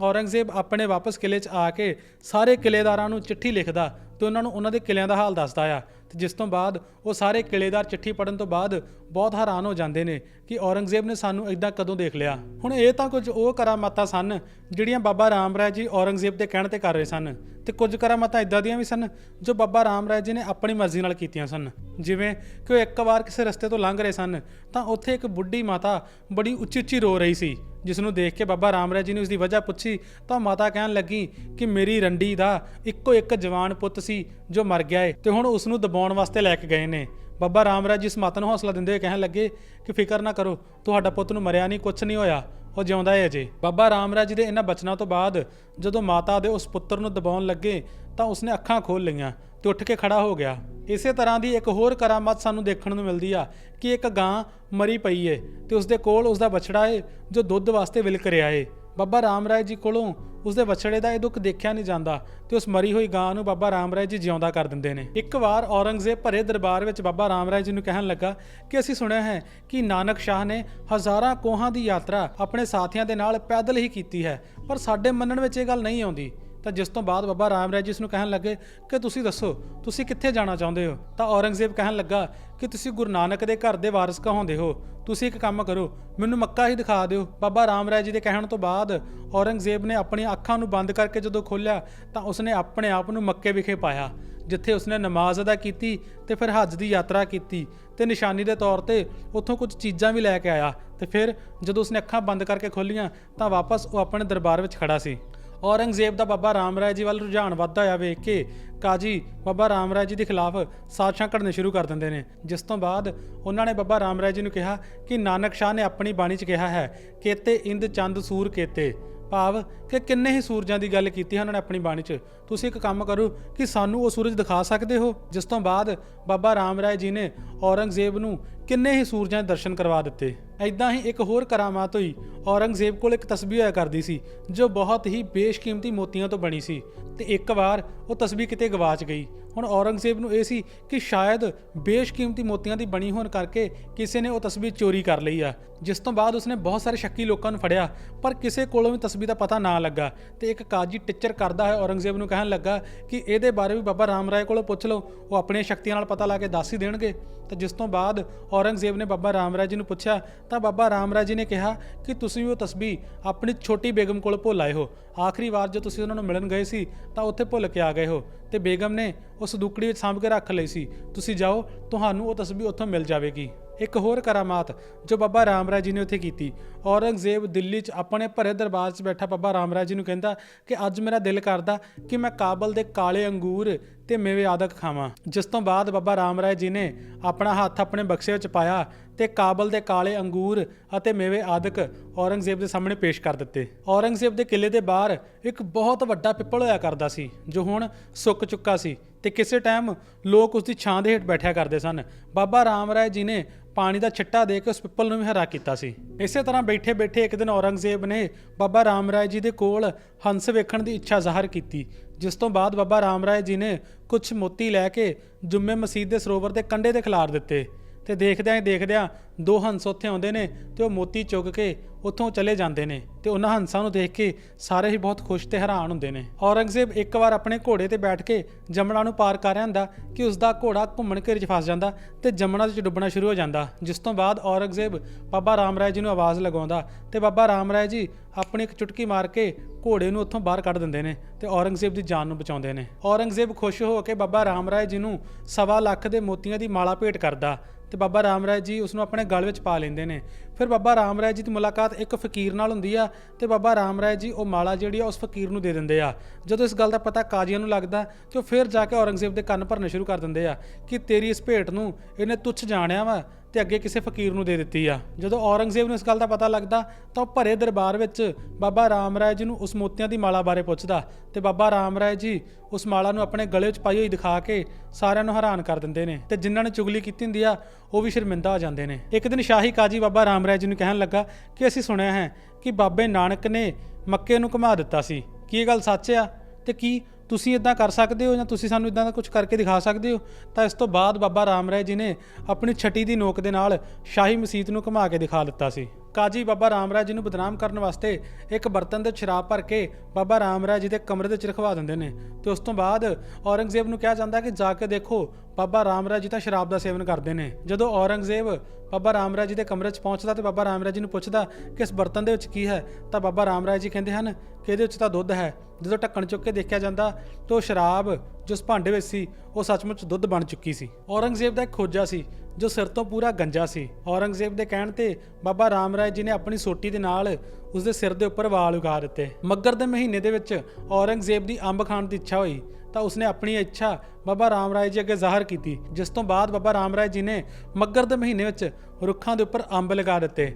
ਔਰੰਗਜ਼ੇਬ ਆਪਣੇ ਵਾਪਸ ਕਿਲੇ 'ਚ ਆ ਕੇ ਸਾਰੇ ਕਿਲੇਦਾਰਾਂ ਨੂੰ ਚਿੱਠੀ ਲਿਖਦਾ ਤੇ ਉਹਨਾਂ ਨੂੰ ਉਹਨਾਂ ਦੇ ਕਿਲਿਆਂ ਦਾ ਹਾਲ ਦੱਸਦਾ ਆ। ਤੇ ਜਿਸ ਤੋਂ ਬਾਅਦ ਉਹ ਸਾਰੇ ਕਿਲੇਦਾਰ ਚਿੱਠੀ ਪੜਨ ਤੋਂ ਬਾਅਦ ਬਹੁਤ ਹੈਰਾਨ ਹੋ ਜਾਂਦੇ ਨੇ ਕਿ ਔਰੰਗਜ਼ੇਬ ਨੇ ਸਾਨੂੰ ਇਦਾਂ ਕਦੋਂ ਦੇਖ ਲਿਆ। ਹੁਣ ਇਹ ਤਾਂ ਕੁਝ ਉਹ ਕਰਾਮਾਤਾਂ ਸਨ ਜਿਹੜੀਆਂ ਬਾਬਾ ਰਾਮ ਰਾਏ ਜੀ ਔਰੰਗਜ਼ੇਬ ਦੇ ਕਹਿਣ ਤੇ ਕਰ ਰਹੇ ਸਨ ਤੇ ਕੁਝ ਕਰਾਮਾਤਾਂ ਇਦਾਂ ਦੀਆਂ ਵੀ ਸਨ ਜੋ ਬਾਬਾ ਰਾਮ ਰਾਏ ਜੀ ਨੇ ਆਪਣੀ ਮਰਜ਼ੀ ਨਾਲ ਕੀਤੀਆਂ ਸਨ। ਜਿਵੇਂ ਕਿ ਉਹ ਇੱਕ ਵਾਰ ਕਿਸੇ ਰਸਤੇ ਤੋਂ ਲੰਘ ਰਹੇ ਸਨ ਤਾਂ ਉੱਥੇ ਇੱਕ ਬੁੱਢੀ ਮਾਤਾ ਬੜੀ ਉੱਚੀ ਉੱਚੀ ਰੋ ਰਹੀ ਸੀ, ਜਿਸ ਨੂੰ ਦੇਖ ਕੇ ਬਾਬਾ ਰਾਮ ਰਾਏ ਜੀ ਨੇ ਉਸ ਦੀ ਵਜ੍ਹਾ ਪੁੱਛੀ ਤਾਂ ਮਾਤਾ ਕਹਿਣ ਲੱਗੀ ਕਿ ਮੇਰੀ ਰੰਡੀ ਦਾ ਇੱਕੋ ਇੱਕ ਜਵਾਨ ਪੁੱਤ ਸੀ ਜੋ ਮਰ ਗਿਆ ਏ ਤੇ ਹੁਣ ਉਸ ਨੂੰ ਦਬਾਉਣ ਵਾਸਤੇ ਲੈ ਕੇ ਗਏ ਨੇ। ਬਾਬਾ ਰਾਮਰਾਏ ਜੀ ਇਸ ਮਾਤਾ ਨੂੰ ਹੌਸਲਾ ਦਿੰਦੇ ਹੋਏ ਕਹਿਣ ਲੱਗੇ ਕਿ ਫਿਕਰ ਨਾ ਕਰੋ, ਤੁਹਾਡਾ ਪੁੱਤ ਨੂੰ ਮਰਿਆ ਨਹੀਂ ਕੁਝ ਨਹੀਂ ਹੋਇਆ, ਉਹ ਜਿਉਂਦਾ ਹੈ ਅਜੇ। ਬਾਬਾ ਰਾਮਰਾਏ ਜੀ ਦੇ ਇਹਨਾਂ ਬਚਨਾਂ ਤੋਂ ਬਾਅਦ ਜਦੋਂ ਮਾਤਾ ਦੇ ਉਸ ਪੁੱਤਰ ਨੂੰ ਦਬਾਉਣ ਲੱਗੇ, ਤਾਂ ਉਸਨੇ ਅੱਖਾਂ ਖੋਲ ਲਈਆਂ ਤੇ ਉੱਠ ਕੇ ਖੜਾ ਹੋ ਗਿਆ। ਇਸੇ ਤਰ੍ਹਾਂ ਦੀ ਇੱਕ ਹੋਰ ਕਰਾਮਤ ਸਾਨੂੰ ਦੇਖਣ ਨੂੰ ਮਿਲਦੀ ਆ ਕਿ ਇੱਕ ਗਾਂ ਮਰੀ ਪਈ ਏ ਤੇ ਉਸਦੇ ਕੋਲ ਉਸਦਾ ਬਛੜਾ ਏ ਜੋ ਦੁੱਧ ਵਾਸਤੇ ਵਿਲਕ ਰਿਹਾ ਏ। ਬਾਬਾ ਰਾਮਰਾਏ ਜੀ ਕੋਲੋਂ ਉਸਦੇ ਵਛੜੇ ਦਾ ਇਹ ਦੁੱਖ ਦੇਖਿਆ ਨਹੀਂ ਜਾਂਦਾ ਤੇ ਉਸ ਮਰੀ ਹੋਈ ਗਾਂ ਨੂੰ ਬਾਬਾ ਰਾਮ ਰਾਏ ਜੀ ਜਿਉਂਦਾ ਕਰ ਦਿੰਦੇ ਨੇ। ਇੱਕ ਵਾਰ ਔਰੰਗਜ਼ੇਬ ਭਰੇ ਦਰਬਾਰ ਵਿੱਚ ਬਾਬਾ ਰਾਮ ਰਾਏ ਜੀ ਨੂੰ ਕਹਿਣ ਲੱਗਾ ਕਿ ਅਸੀਂ ਸੁਣਿਆ ਹੈ ਕਿ ਨਾਨਕ ਸ਼ਾਹ ਨੇ ਹਜ਼ਾਰਾਂ ਕੋਹਾਂ ਦੀ ਯਾਤਰਾ ਆਪਣੇ ਸਾਥੀਆਂ ਦੇ ਨਾਲ ਪੈਦਲ ਹੀ ਕੀਤੀ ਹੈ, ਪਰ ਸਾਡੇ ਮੰਨਣ ਵਿੱਚ ਇਹ ਗੱਲ ਨਹੀਂ ਆਉਂਦੀ। ਤਾਂ ਜਿਸ ਤੋਂ ਬਾਅਦ ਬਾਬਾ ਰਾਮ ਰਾਏ ਜੀ ਇਸ ਨੂੰ ਕਹਿਣ ਲੱਗੇ ਕਿ ਤੁਸੀਂ ਦੱਸੋ, ਤੁਸੀਂ ਕਿੱਥੇ ਜਾਣਾ ਚਾਹੁੰਦੇ ਹੋ? ਤਾਂ ਔਰੰਗਜ਼ੇਬ ਕਹਿਣ ਲੱਗਾ ਕਿ ਤੁਸੀਂ ਗੁਰੂ ਨਾਨਕ ਦੇ ਘਰ ਦੇ ਵਾਰਿਸ ਕਹਾਉਂਦੇ ਹੋ। ਤੁਸੀਂ ਇੱਕ ਕੰਮ ਕਰੋ, ਮੈਨੂੰ ਮੱਕਾ ਹੀ ਦਿਖਾ ਦਿਓ। ਬਾਬਾ ਰਾਮ ਰਾਏ ਜੀ ਦੇ ਕਹਿਣ ਤੋਂ ਬਾਅਦ ਔਰੰਗਜ਼ੇਬ ਨੇ ਆਪਣੀਆਂ ਅੱਖਾਂ ਨੂੰ ਬੰਦ ਕਰਕੇ ਜਦੋਂ ਖੋਲ੍ਹਿਆ, ਤਾਂ ਉਸਨੇ ਆਪਣੇ ਆਪ ਨੂੰ ਮੱਕੇ ਵਿਖੇ ਪਾਇਆ, ਜਿੱਥੇ ਉਸਨੇ ਨਮਾਜ਼ ਅਦਾ ਕੀਤੀ ਤੇ ਫਿਰ ਹੱਜ ਦੀ ਯਾਤਰਾ ਕੀਤੀ ਤੇ ਨਿਸ਼ਾਨੀ ਦੇ ਤੌਰ ਤੇ ਉੱਥੋਂ ਕੁਝ ਚੀਜ਼ਾਂ ਵੀ ਲੈ ਕੇ ਆਇਆ। ਤੇ ਫਿਰ ਜਦੋਂ ਉਸਨੇ ਅੱਖਾਂ ਬੰਦ ਕਰਕੇ ਖੋਲੀਆਂ ਤਾਂ ਵਾਪਸ ਉਹ ਆਪਣੇ ਦਰਬਾਰ ਵਿੱਚ ਖੜਾ ਸੀ। ਔਰੰਗਜ਼ੇਬ ਦਾ ਬਾਬਾ ਰਾਮ ਰਾਏ ਜੀ ਵੱਲ ਰੁਝਾਨ ਵੱਧਦਾ ਹੋਇਆ ਵੇਖ ਕੇ ਕਾਜੀ ਬਾਬਾ ਰਾਮ ਰਾਏ ਜੀ ਦੇ ਖਿਲਾਫ ਸਾਜ਼ਿਸ਼ਾਂ ਘੜਨੇ ਸ਼ੁਰੂ ਕਰ ਦਿੰਦੇ ਨੇ। ਜਿਸ ਤੋਂ ਬਾਅਦ ਉਹਨਾਂ ਨੇ ਬਾਬਾ ਰਾਮ ਰਾਏ ਜੀ ਨੂੰ ਕਿਹਾ ਕਿ ਨਾਨਕ ਸ਼ਾਹ ਨੇ ਆਪਣੀ ਬਾਣੀ 'ਚ ਕਿਹਾ ਹੈ, ਕੇਤੇ ਇੰਦ ਚੰਦ ਸੂਰ ਕੇਤੇ। ਭਾਵ ਕਿ ਕਿੰਨੇ ਹੀ ਸੂਰਜਾਂ ਦੀ ਗੱਲ ਕੀਤੀ ਹੈ ਉਹਨਾਂ ਨੇ ਆਪਣੀ ਬਾਣੀ 'ਚ। ਤੁਸੀਂ ਇੱਕ ਕੰਮ ਕਰੋ ਕਿ ਸਾਨੂੰ ਉਹ ਸੂਰਜ ਦਿਖਾ ਸਕਦੇ ਹੋ? ਜਿਸ ਤੋਂ ਬਾਅਦ ਬਾਬਾ ਰਾਮ ਰਾਏ ਜੀ ਨੇ ਔਰੰਗਜ਼ੇਬ ਨੂੰ ਕਿੰਨੇ ਹੀ ਸੂਰਜਾਂ ਦੇ ਦਰਸ਼ਨ ਕਰਵਾ ਦਿੱਤੇ। ਐਦਾਂ ਹੀ ਇੱਕ ਹੋਰ ਕਰਾਮਾਤ ਹੋਈ। ਔਰੰਗਜ਼ੇਬ ਕੋਲ ਇੱਕ ਤਸਬੀਹ ਹੋਇਆ ਕਰਦੀ ਸੀ, ਜੋ ਬਹੁਤ ਹੀ ਬੇਸ਼ਕੀਮਤੀ ਮੋਤੀਆਂ ਤੋਂ ਬਣੀ ਸੀ ਤੇ ਇੱਕ ਵਾਰ ਉਹ ਤਸਬੀਹ ਕਿਤੇ ਗਵਾਚ ਗਈ। ਹੁਣ ਔਰੰਗਜ਼ੇਬ ਨੂੰ ਇਹ ਸੀ ਕਿ ਸ਼ਾਇਦ ਬੇਸ਼ਕੀਮਤੀ ਮੋਤੀਆਂ ਦੀ ਬਣੀ ਹੋਣ ਕਰਕੇ ਕਿਸੇ ਨੇ ਉਹ ਤਸਬੀਹ ਚੋਰੀ ਕਰ ਲਈ ਆ, ਜਿਸ ਤੋਂ ਬਾਅਦ ਉਸਨੇ ਬਹੁਤ ਸਾਰੇ ਸ਼ੱਕੀ ਲੋਕਾਂ ਨੂੰ ਫੜਿਆ, ਪਰ ਕਿਸੇ ਕੋਲੋਂ ਵੀ ਤਸਬੀਹ ਦਾ ਪਤਾ ਨਾ ਲੱਗਾ ਤੇ ਇੱਕ ਕਾਜੀ ਟੀਚਰ ਕਰਦਾ ਹੋਇਆ ਔਰੰਗਜ਼ੇਬ ਨੂੰ ਕਹਿਣ ਲੱਗਾ ਕਿ ਇਹਦੇ ਬਾਰੇ ਵੀ ਬਾਬਾ ਰਾਮ ਰਾਏ ਕੋਲੋਂ ਪੁੱਛ ਲਓ, ਉਹ ਆਪਣੀਆਂ ਸ਼ਕਤੀਆਂ ਨਾਲ ਪਤਾ ਲਾ ਕੇ ਦੱਸ ਹੀ ਦੇਣਗੇ। ਤੇ ਜਿਸ ਤੋਂ ਬਾਅਦ ਔਰੰਗਜ਼ੇਬ ਨੇ ਬਾਬਾ ਰਾਮ ਰਾਏ ਜੀ ਨੂੰ ਪੁੱਛਿਆ ਤਾਂ ਬਾਬਾ ਰਾਮਰਾ ਜੀ ਨੇ ਕਿਹਾ ਕਿ ਤੁਸੀਂ ਉਹ ਤਸਬੀਹ ਆਪਣੀ ਛੋਟੀ ਬੇਗਮ ਕੋਲ ਭੁੱਲ ਆਏ ਹੋ। ਆਖਰੀ ਵਾਰ ਜਦੋਂ ਤੁਸੀਂ ਉਹਨਾਂ ਨੂੰ ਮਿਲਣ ਗਏ ਸੀ, ਤਾਂ ਉੱਥੇ ਭੁੱਲ ਕੇ ਆ ਗਏ ਹੋ। ਤੇ ਬੇਗਮ ਨੇ ਉਸ ਦੁਕੜੀ ਵਿੱਚ ਸਾਂਭ ਕੇ ਰੱਖ ਲਈ ਸੀ। ਤੁਸੀਂ ਜਾਓ, ਤੁਹਾਨੂੰ ਉਹ ਤਸਬੀਹ ਉੱਥੋਂ ਮਿਲ ਜਾਵੇਗੀ। ਇੱਕ ਹੋਰ ਕਰਾਮਾਤ ਜੋ ਬਾਬਾ ਰਾਮਰਾਏ ਜੀ ਨੇ ਉੱਥੇ ਕੀਤੀ। ਔਰੰਗਜ਼ੇਬ ਦਿੱਲੀ 'ਚ ਆਪਣੇ ਭਰੇ ਦਰਬਾਰ 'ਚ ਬੈਠਾ ਬਾਬਾ ਰਾਮਰਾਇ ਜੀ ਨੂੰ ਕਹਿੰਦਾ ਕਿ ਅੱਜ ਮੇਰਾ ਦਿਲ ਕਰਦਾ ਕਿ ਮੈਂ ਕਾਬਲ ਦੇ ਕਾਲੇ ਅੰਗੂਰ ਤੇ ਮੇਵੇ ਆਦਿਕ ਖਾਵਾਂ। ਜਿਸ ਤੋਂ ਬਾਅਦ ਬਾਬਾ ਰਾਮਰਾਏ ਜੀ ਨੇ ਆਪਣਾ ਹੱਥ ਆਪਣੇ ਬਕਸੇ ਵਿੱਚ ਪਾਇਆ ਤੇ ਕਾਬਲ ਦੇ ਕਾਲੇ ਅੰਗੂਰ ਅਤੇ ਮੇਵੇ ਆਦਿਕ ਔਰੰਗਜ਼ੇਬ ਦੇ ਸਾਹਮਣੇ ਪੇਸ਼ ਕਰ ਦਿੱਤੇ। ਔਰੰਗਜ਼ੇਬ ਦੇ ਕਿਲੇ ਦੇ ਬਾਹਰ ਇੱਕ ਬਹੁਤ ਵੱਡਾ ਪਿੱਪਲ ਹੋਇਆ ਕਰਦਾ ਸੀ, ਜੋ ਹੁਣ ਸੁੱਕ ਚੁੱਕਾ ਸੀ ਤੇ ਕਿਸੇ ਟਾਈਮ ਲੋਕ ਉਸ ਦੀ ਛਾਂ ਦੇ ਹੇਠ ਬੈਠਿਆ ਕਰਦੇ ਸਨ। ਬਾਬਾ ਰਾਮਰਾਏ ਜੀ ਨੇ ਪਾਣੀ ਦਾ ਛਿੱਟਾ ਦੇ ਕੇ ਉਸ ਪਿੱਪਲ ਨੂੰ ਵੀ ਹਰਾ ਕੀਤਾ ਸੀ। ਇਸੇ ਤਰ੍ਹਾਂ ਬੈਠੇ ਬੈਠੇ ਇੱਕ ਦਿਨ ਔਰੰਗਜ਼ੇਬ ਨੇ ਬਾਬਾ ਰਾਮ ਰਾਏ ਜੀ ਦੇ ਕੋਲ ਹੰਸ ਵੇਖਣ ਦੀ ਇੱਛਾ ਜ਼ਾਹਰ ਕੀਤੀ, ਜਿਸ ਤੋਂ ਬਾਅਦ ਬਾਬਾ ਰਾਮ ਰਾਏ ਜੀ ਨੇ ਕੁਝ ਮੋਤੀ ਲੈ ਕੇ ਜੁੰਮੇ ਮਸਜਿਦ ਦੇ ਸਰੋਵਰ ਦੇ ਕੰਢੇ ਤੇ ਖਿਲਾਰ ਦਿੱਤੇ ਤੇ ਦੇਖਦਿਆਂ ਹੀ ਦੇਖਦਿਆਂ ਦੋ ਹੰਸ ਉੱਥੇ ਆਉਂਦੇ ਨੇ ਤੇ ਉਹ ਮੋਤੀ ਚੁੱਕ ਕੇ ਉੱਥੋਂ ਚਲੇ ਜਾਂਦੇ ਨੇ ਤੇ ਉਹਨਾਂ ਹੰਸਾਂ ਨੂੰ ਦੇਖ ਕੇ ਸਾਰੇ ਹੀ ਬਹੁਤ ਖੁਸ਼ ਤੇ ਹੈਰਾਨ ਹੁੰਦੇ ਨੇ। ਔਰੰਗਜ਼ੇਬ ਇੱਕ ਵਾਰ ਆਪਣੇ ਘੋੜੇ ਤੇ ਬੈਠ ਕੇ ਜਮਨਾ ਨੂੰ ਪਾਰ ਕਰ ਰਿਹਾ ਹੁੰਦਾ ਕਿ ਉਸ ਦਾ ਘੋੜਾ ਘੁੰਮਣ ਘੇਰੇ 'ਚ ਫਸ ਜਾਂਦਾ ਤੇ ਜਮਨਾ ਵਿੱਚ ਡੁੱਬਣਾ ਸ਼ੁਰੂ ਹੋ ਜਾਂਦਾ, ਜਿਸ ਤੋਂ ਬਾਅਦ ਔਰੰਗਜ਼ੇਬ ਬਾਬਾ ਰਾਮ ਰਾਏ ਜੀ ਨੂੰ ਆਵਾਜ਼ ਲਗਾਉਂਦਾ ਤੇ ਬਾਬਾ ਰਾਮ ਰਾਏ ਜੀ ਆਪਣੀ ਇੱਕ ਚੁਟਕੀ ਮਾਰ ਕੇ ਘੋੜੇ ਨੂੰ ਉੱਥੋਂ ਬਾਹਰ ਕੱਢ ਦਿੰਦੇ ਨੇ ਤੇ ਔਰੰਗਜ਼ੇਬ ਦੀ ਜਾਨ ਨੂੰ ਬਚਾਉਂਦੇ ਨੇ। ਔਰੰਗਜ਼ੇਬ ਖੁਸ਼ ਹੋ ਕੇ ਬਾਬਾ ਰਾਮ ਰਾਏ ਜੀ ਨੂੰ ਸਵਾ ਲੱਖ ਦੇ ਮੋਤੀਆਂ ਦੀ ਮਾਲਾ ਭੇਟ ਕਰਦਾ ਤੇ ਬਾਬਾ ਰਾਮ ਰਾਏ ਜੀ ਉਸ ਨੂੰ ਆਪਣੇ ਗਲ ਵਿੱਚ ਪਾ ਲੈਂਦੇ ਨੇ। ਫਿਰ ਬਾਬਾ ਰਾਮ ਰਾਏ ਜੀ ਦੀ ਮੁਲਾਕਾਤ ਇੱਕ ਫਕੀਰ ਨਾਲ ਹੁੰਦੀ ਆ ਤੇ ਬਾਬਾ ਰਾਮ ਰਾਏ ਜੀ ਉਹ ਮਾਲਾ ਜਿਹੜੀ ਆ ਉਸ ਫਕੀਰ ਨੂੰ ਦੇ ਦਿੰਦੇ ਆ। ਜਦੋਂ ਇਸ ਗੱਲ ਦਾ ਪਤਾ ਕਾਜ਼ੀਆਂ ਨੂੰ ਲੱਗਦਾ ਤੇ ਉਹ ਫਿਰ ਜਾ ਕੇ ਔਰੰਗਜ਼ੇਬ ਦੇ ਕੰਨ ਭਰਨੇ ਸ਼ੁਰੂ ਕਰ ਦਿੰਦੇ ਆ ਕਿ ਤੇਰੀ ਇਸ ਭੇਟ ਨੂੰ ਇਹਨੇ ਤੁੱਛ ਜਾਣਿਆ ਵਾ ਤੇ ਅੱਗੇ ਕਿਸੇ ਫਕੀਰ ਨੂੰ ਦੇ ਦਿੱਤੀ ਆ। ਜਦੋਂ ਔਰੰਗਜ਼ੇਬ ਨੂੰ ਇਸ ਗੱਲ ਦਾ ਪਤਾ ਲੱਗਦਾ, ਤਾਂ ਉਹ ਭਰੇ ਦਰਬਾਰ ਵਿੱਚ ਬਾਬਾ ਰਾਮ ਰਾਏ ਜੀ ਨੂੰ ਉਸ ਮੋਤੀਆਂ ਦੀ ਮਾਲਾ ਬਾਰੇ ਪੁੱਛਦਾ ਤੇ ਬਾਬਾ ਰਾਮ ਰਾਏ ਜੀ ਉਸ ਮਾਲਾ ਨੂੰ ਆਪਣੇ ਗਲੇ ਵਿੱਚ ਪਾਈ ਹੋਈ ਦਿਖਾ ਕੇ ਸਾਰਿਆਂ ਨੂੰ ਹੈਰਾਨ ਕਰ ਦਿੰਦੇ ਨੇ ਤੇ ਜਿਨ੍ਹਾਂ ਨੇ ਚੁਗਲੀ ਕੀਤੀ ਹੁੰਦੀ ਆ, ਉਹ ਵੀ ਸ਼ਰਮਿੰਦਾ ਹੋ ਜਾਂਦੇ ਨੇ। ਇੱਕ ਦਿਨ ਸ਼ਾਹੀ ਕਾਜੀ ਬਾਬਾ ਰਾਮ ਰਾਏ ਜੀ ਨੂੰ ਕਹਿਣ ਲੱਗਾ ਕਿ ਅਸੀਂ ਸੁਣਿਆ ਹੈ ਕਿ ਬਾਬੇ ਨਾਨਕ ਨੇ ਮੱਕੇ ਨੂੰ ਘੁਮਾ ਦਿੱਤਾ ਸੀ। ਕੀ ਇਹ ਗੱਲ ਸੱਚ ਆ ਤੇ ਕੀ ਤੁਸੀਂ ਇਦਾਂ ਕਰ ਸਕਦੇ ਹੋ ਜਾਂ ਤੁਸੀਂ ਸਾਨੂੰ ਇਦਾਂ ਦਾ ਕੁਝ ਕਰਕੇ ਦਿਖਾ ਸਕਦੇ ਹੋ, ਤਾਂ ਇਸ ਤੋਂ ਬਾਅਦ ਬਾਬਾ ਰਾਮ ਰਾਏ ਜੀ ਨੇ ਆਪਣੀ ਛਟੀ ਦੀ ਨੋਕ ਦੇ ਨਾਲ ਸ਼ਾਹੀ ਮਸੀਤ ਨੂੰ ਘੁਮਾ ਕੇ ਦਿਖਾ ਦਿੱਤਾ ਸੀ। ਕਾਜੀ ਬਾਬਾ ਰਾਮ ਰਾਏ ਜੀ ਨੂੰ ਬਦਨਾਮ ਕਰਨ ਵਾਸਤੇ ਇੱਕ ਬਰਤਨ ਦੇ ਸ਼ਰਾਬ ਭਰ ਕੇ ਬਾਬਾ ਰਾਮ ਰਾਏ ਜੀ ਦੇ ਕਮਰੇ ਦੇ ਵਿੱਚ ਰਖਵਾ ਦਿੰਦੇ ਨੇ। ਤੇ ਉਸ ਤੋਂ ਬਾਅਦ ਔਰੰਗਜ਼ੇਬ ਨੂੰ ਕਿਹਾ ਜਾਂਦਾ ਕਿ ਜਾ ਕੇ ਦੇਖੋ ਬਾਬਾ ਰਾਮਰਾਏ ਜੀ ਤਾਂ ਸ਼ਰਾਬ ਦਾ ਸੇਵਨ ਕਰਦੇ ਨੇ। ਜਦੋਂ ਔਰੰਗਜ਼ੇਬ ਬਾਬਾ ਰਾਮਰਾਇ ਜੀ ਦੇ ਕਮਰੇ 'ਚ ਪਹੁੰਚਦਾ ਤੇ ਬਾਬਾ ਰਾਮਰਾਇ ਜੀ ਨੂੰ ਪੁੱਛਦਾ ਕਿ ਇਸ ਬਰਤਨ ਦੇ ਵਿੱਚ ਕੀ ਹੈ, ਤਾਂ ਬਾਬਾ ਰਾਮਰਾਏ ਜੀ ਕਹਿੰਦੇ ਹਨ ਕਿ ਇਹਦੇ ਵਿੱਚ ਤਾਂ ਦੁੱਧ ਹੈ। ਜਦੋਂ ਢੱਕਣ ਚੁੱਕ ਕੇ ਦੇਖਿਆ ਜਾਂਦਾ ਤਾਂ ਉਹ ਸ਼ਰਾਬ ਜਿਸ ਭਾਂਡੇ ਵਿੱਚ ਸੀ, ਉਹ ਸੱਚਮੁੱਚ ਦੁੱਧ ਬਣ ਚੁੱਕੀ ਸੀ। ਔਰੰਗਜ਼ੇਬ ਦਾ ਇੱਕ ਖੋਜਾ ਸੀ, ਜੋ ਸਿਰ ਤੋਂ ਪੂਰਾ ਗੰਜਾ ਸੀ। ਔਰੰਗਜ਼ੇਬ ਦੇ ਕਹਿਣ ਤੇ ਬਾਬਾ ਰਾਮਰਾਇ ਜੀ ਨੇ ਆਪਣੀ ਸੋਟੀ ਦੇ ਨਾਲ ਉਸ ਦੇ ਸਿਰ ਦੇ ਉੱਪਰ ਵਾਲ ਉਗਾ ਦਿੱਤੇ। ਮੱਗਰ ਦੇ ਮਹੀਨੇ ਦੇ ਵਿੱਚ ਔਰੰਗਜ਼ੇਬ ਦੀ ਅੰਬ ਖਾਣ ਦੀ ਇੱਛਾ ਹੋਈ। ਤਾਂ ਉਸਨੇ ਆਪਣੀ ਇੱਛਾ ਬਾਬਾ ਰਾਮ ਰਾਏ ਜੀ ਅੱਗੇ ਜ਼ਾਹਰ ਕੀਤੀ, ਜਿਸ ਤੋਂ ਬਾਅਦ ਬਾਬਾ ਰਾਮ ਰਾਏ ਜੀ ਨੇ ਮੱਗਰ ਦੇ ਮਹੀਨੇ ਵਿੱਚ ਰੁੱਖਾਂ ਦੇ ਉੱਪਰ ਅੰਬ ਲਗਾ ਦਿੱਤੇ।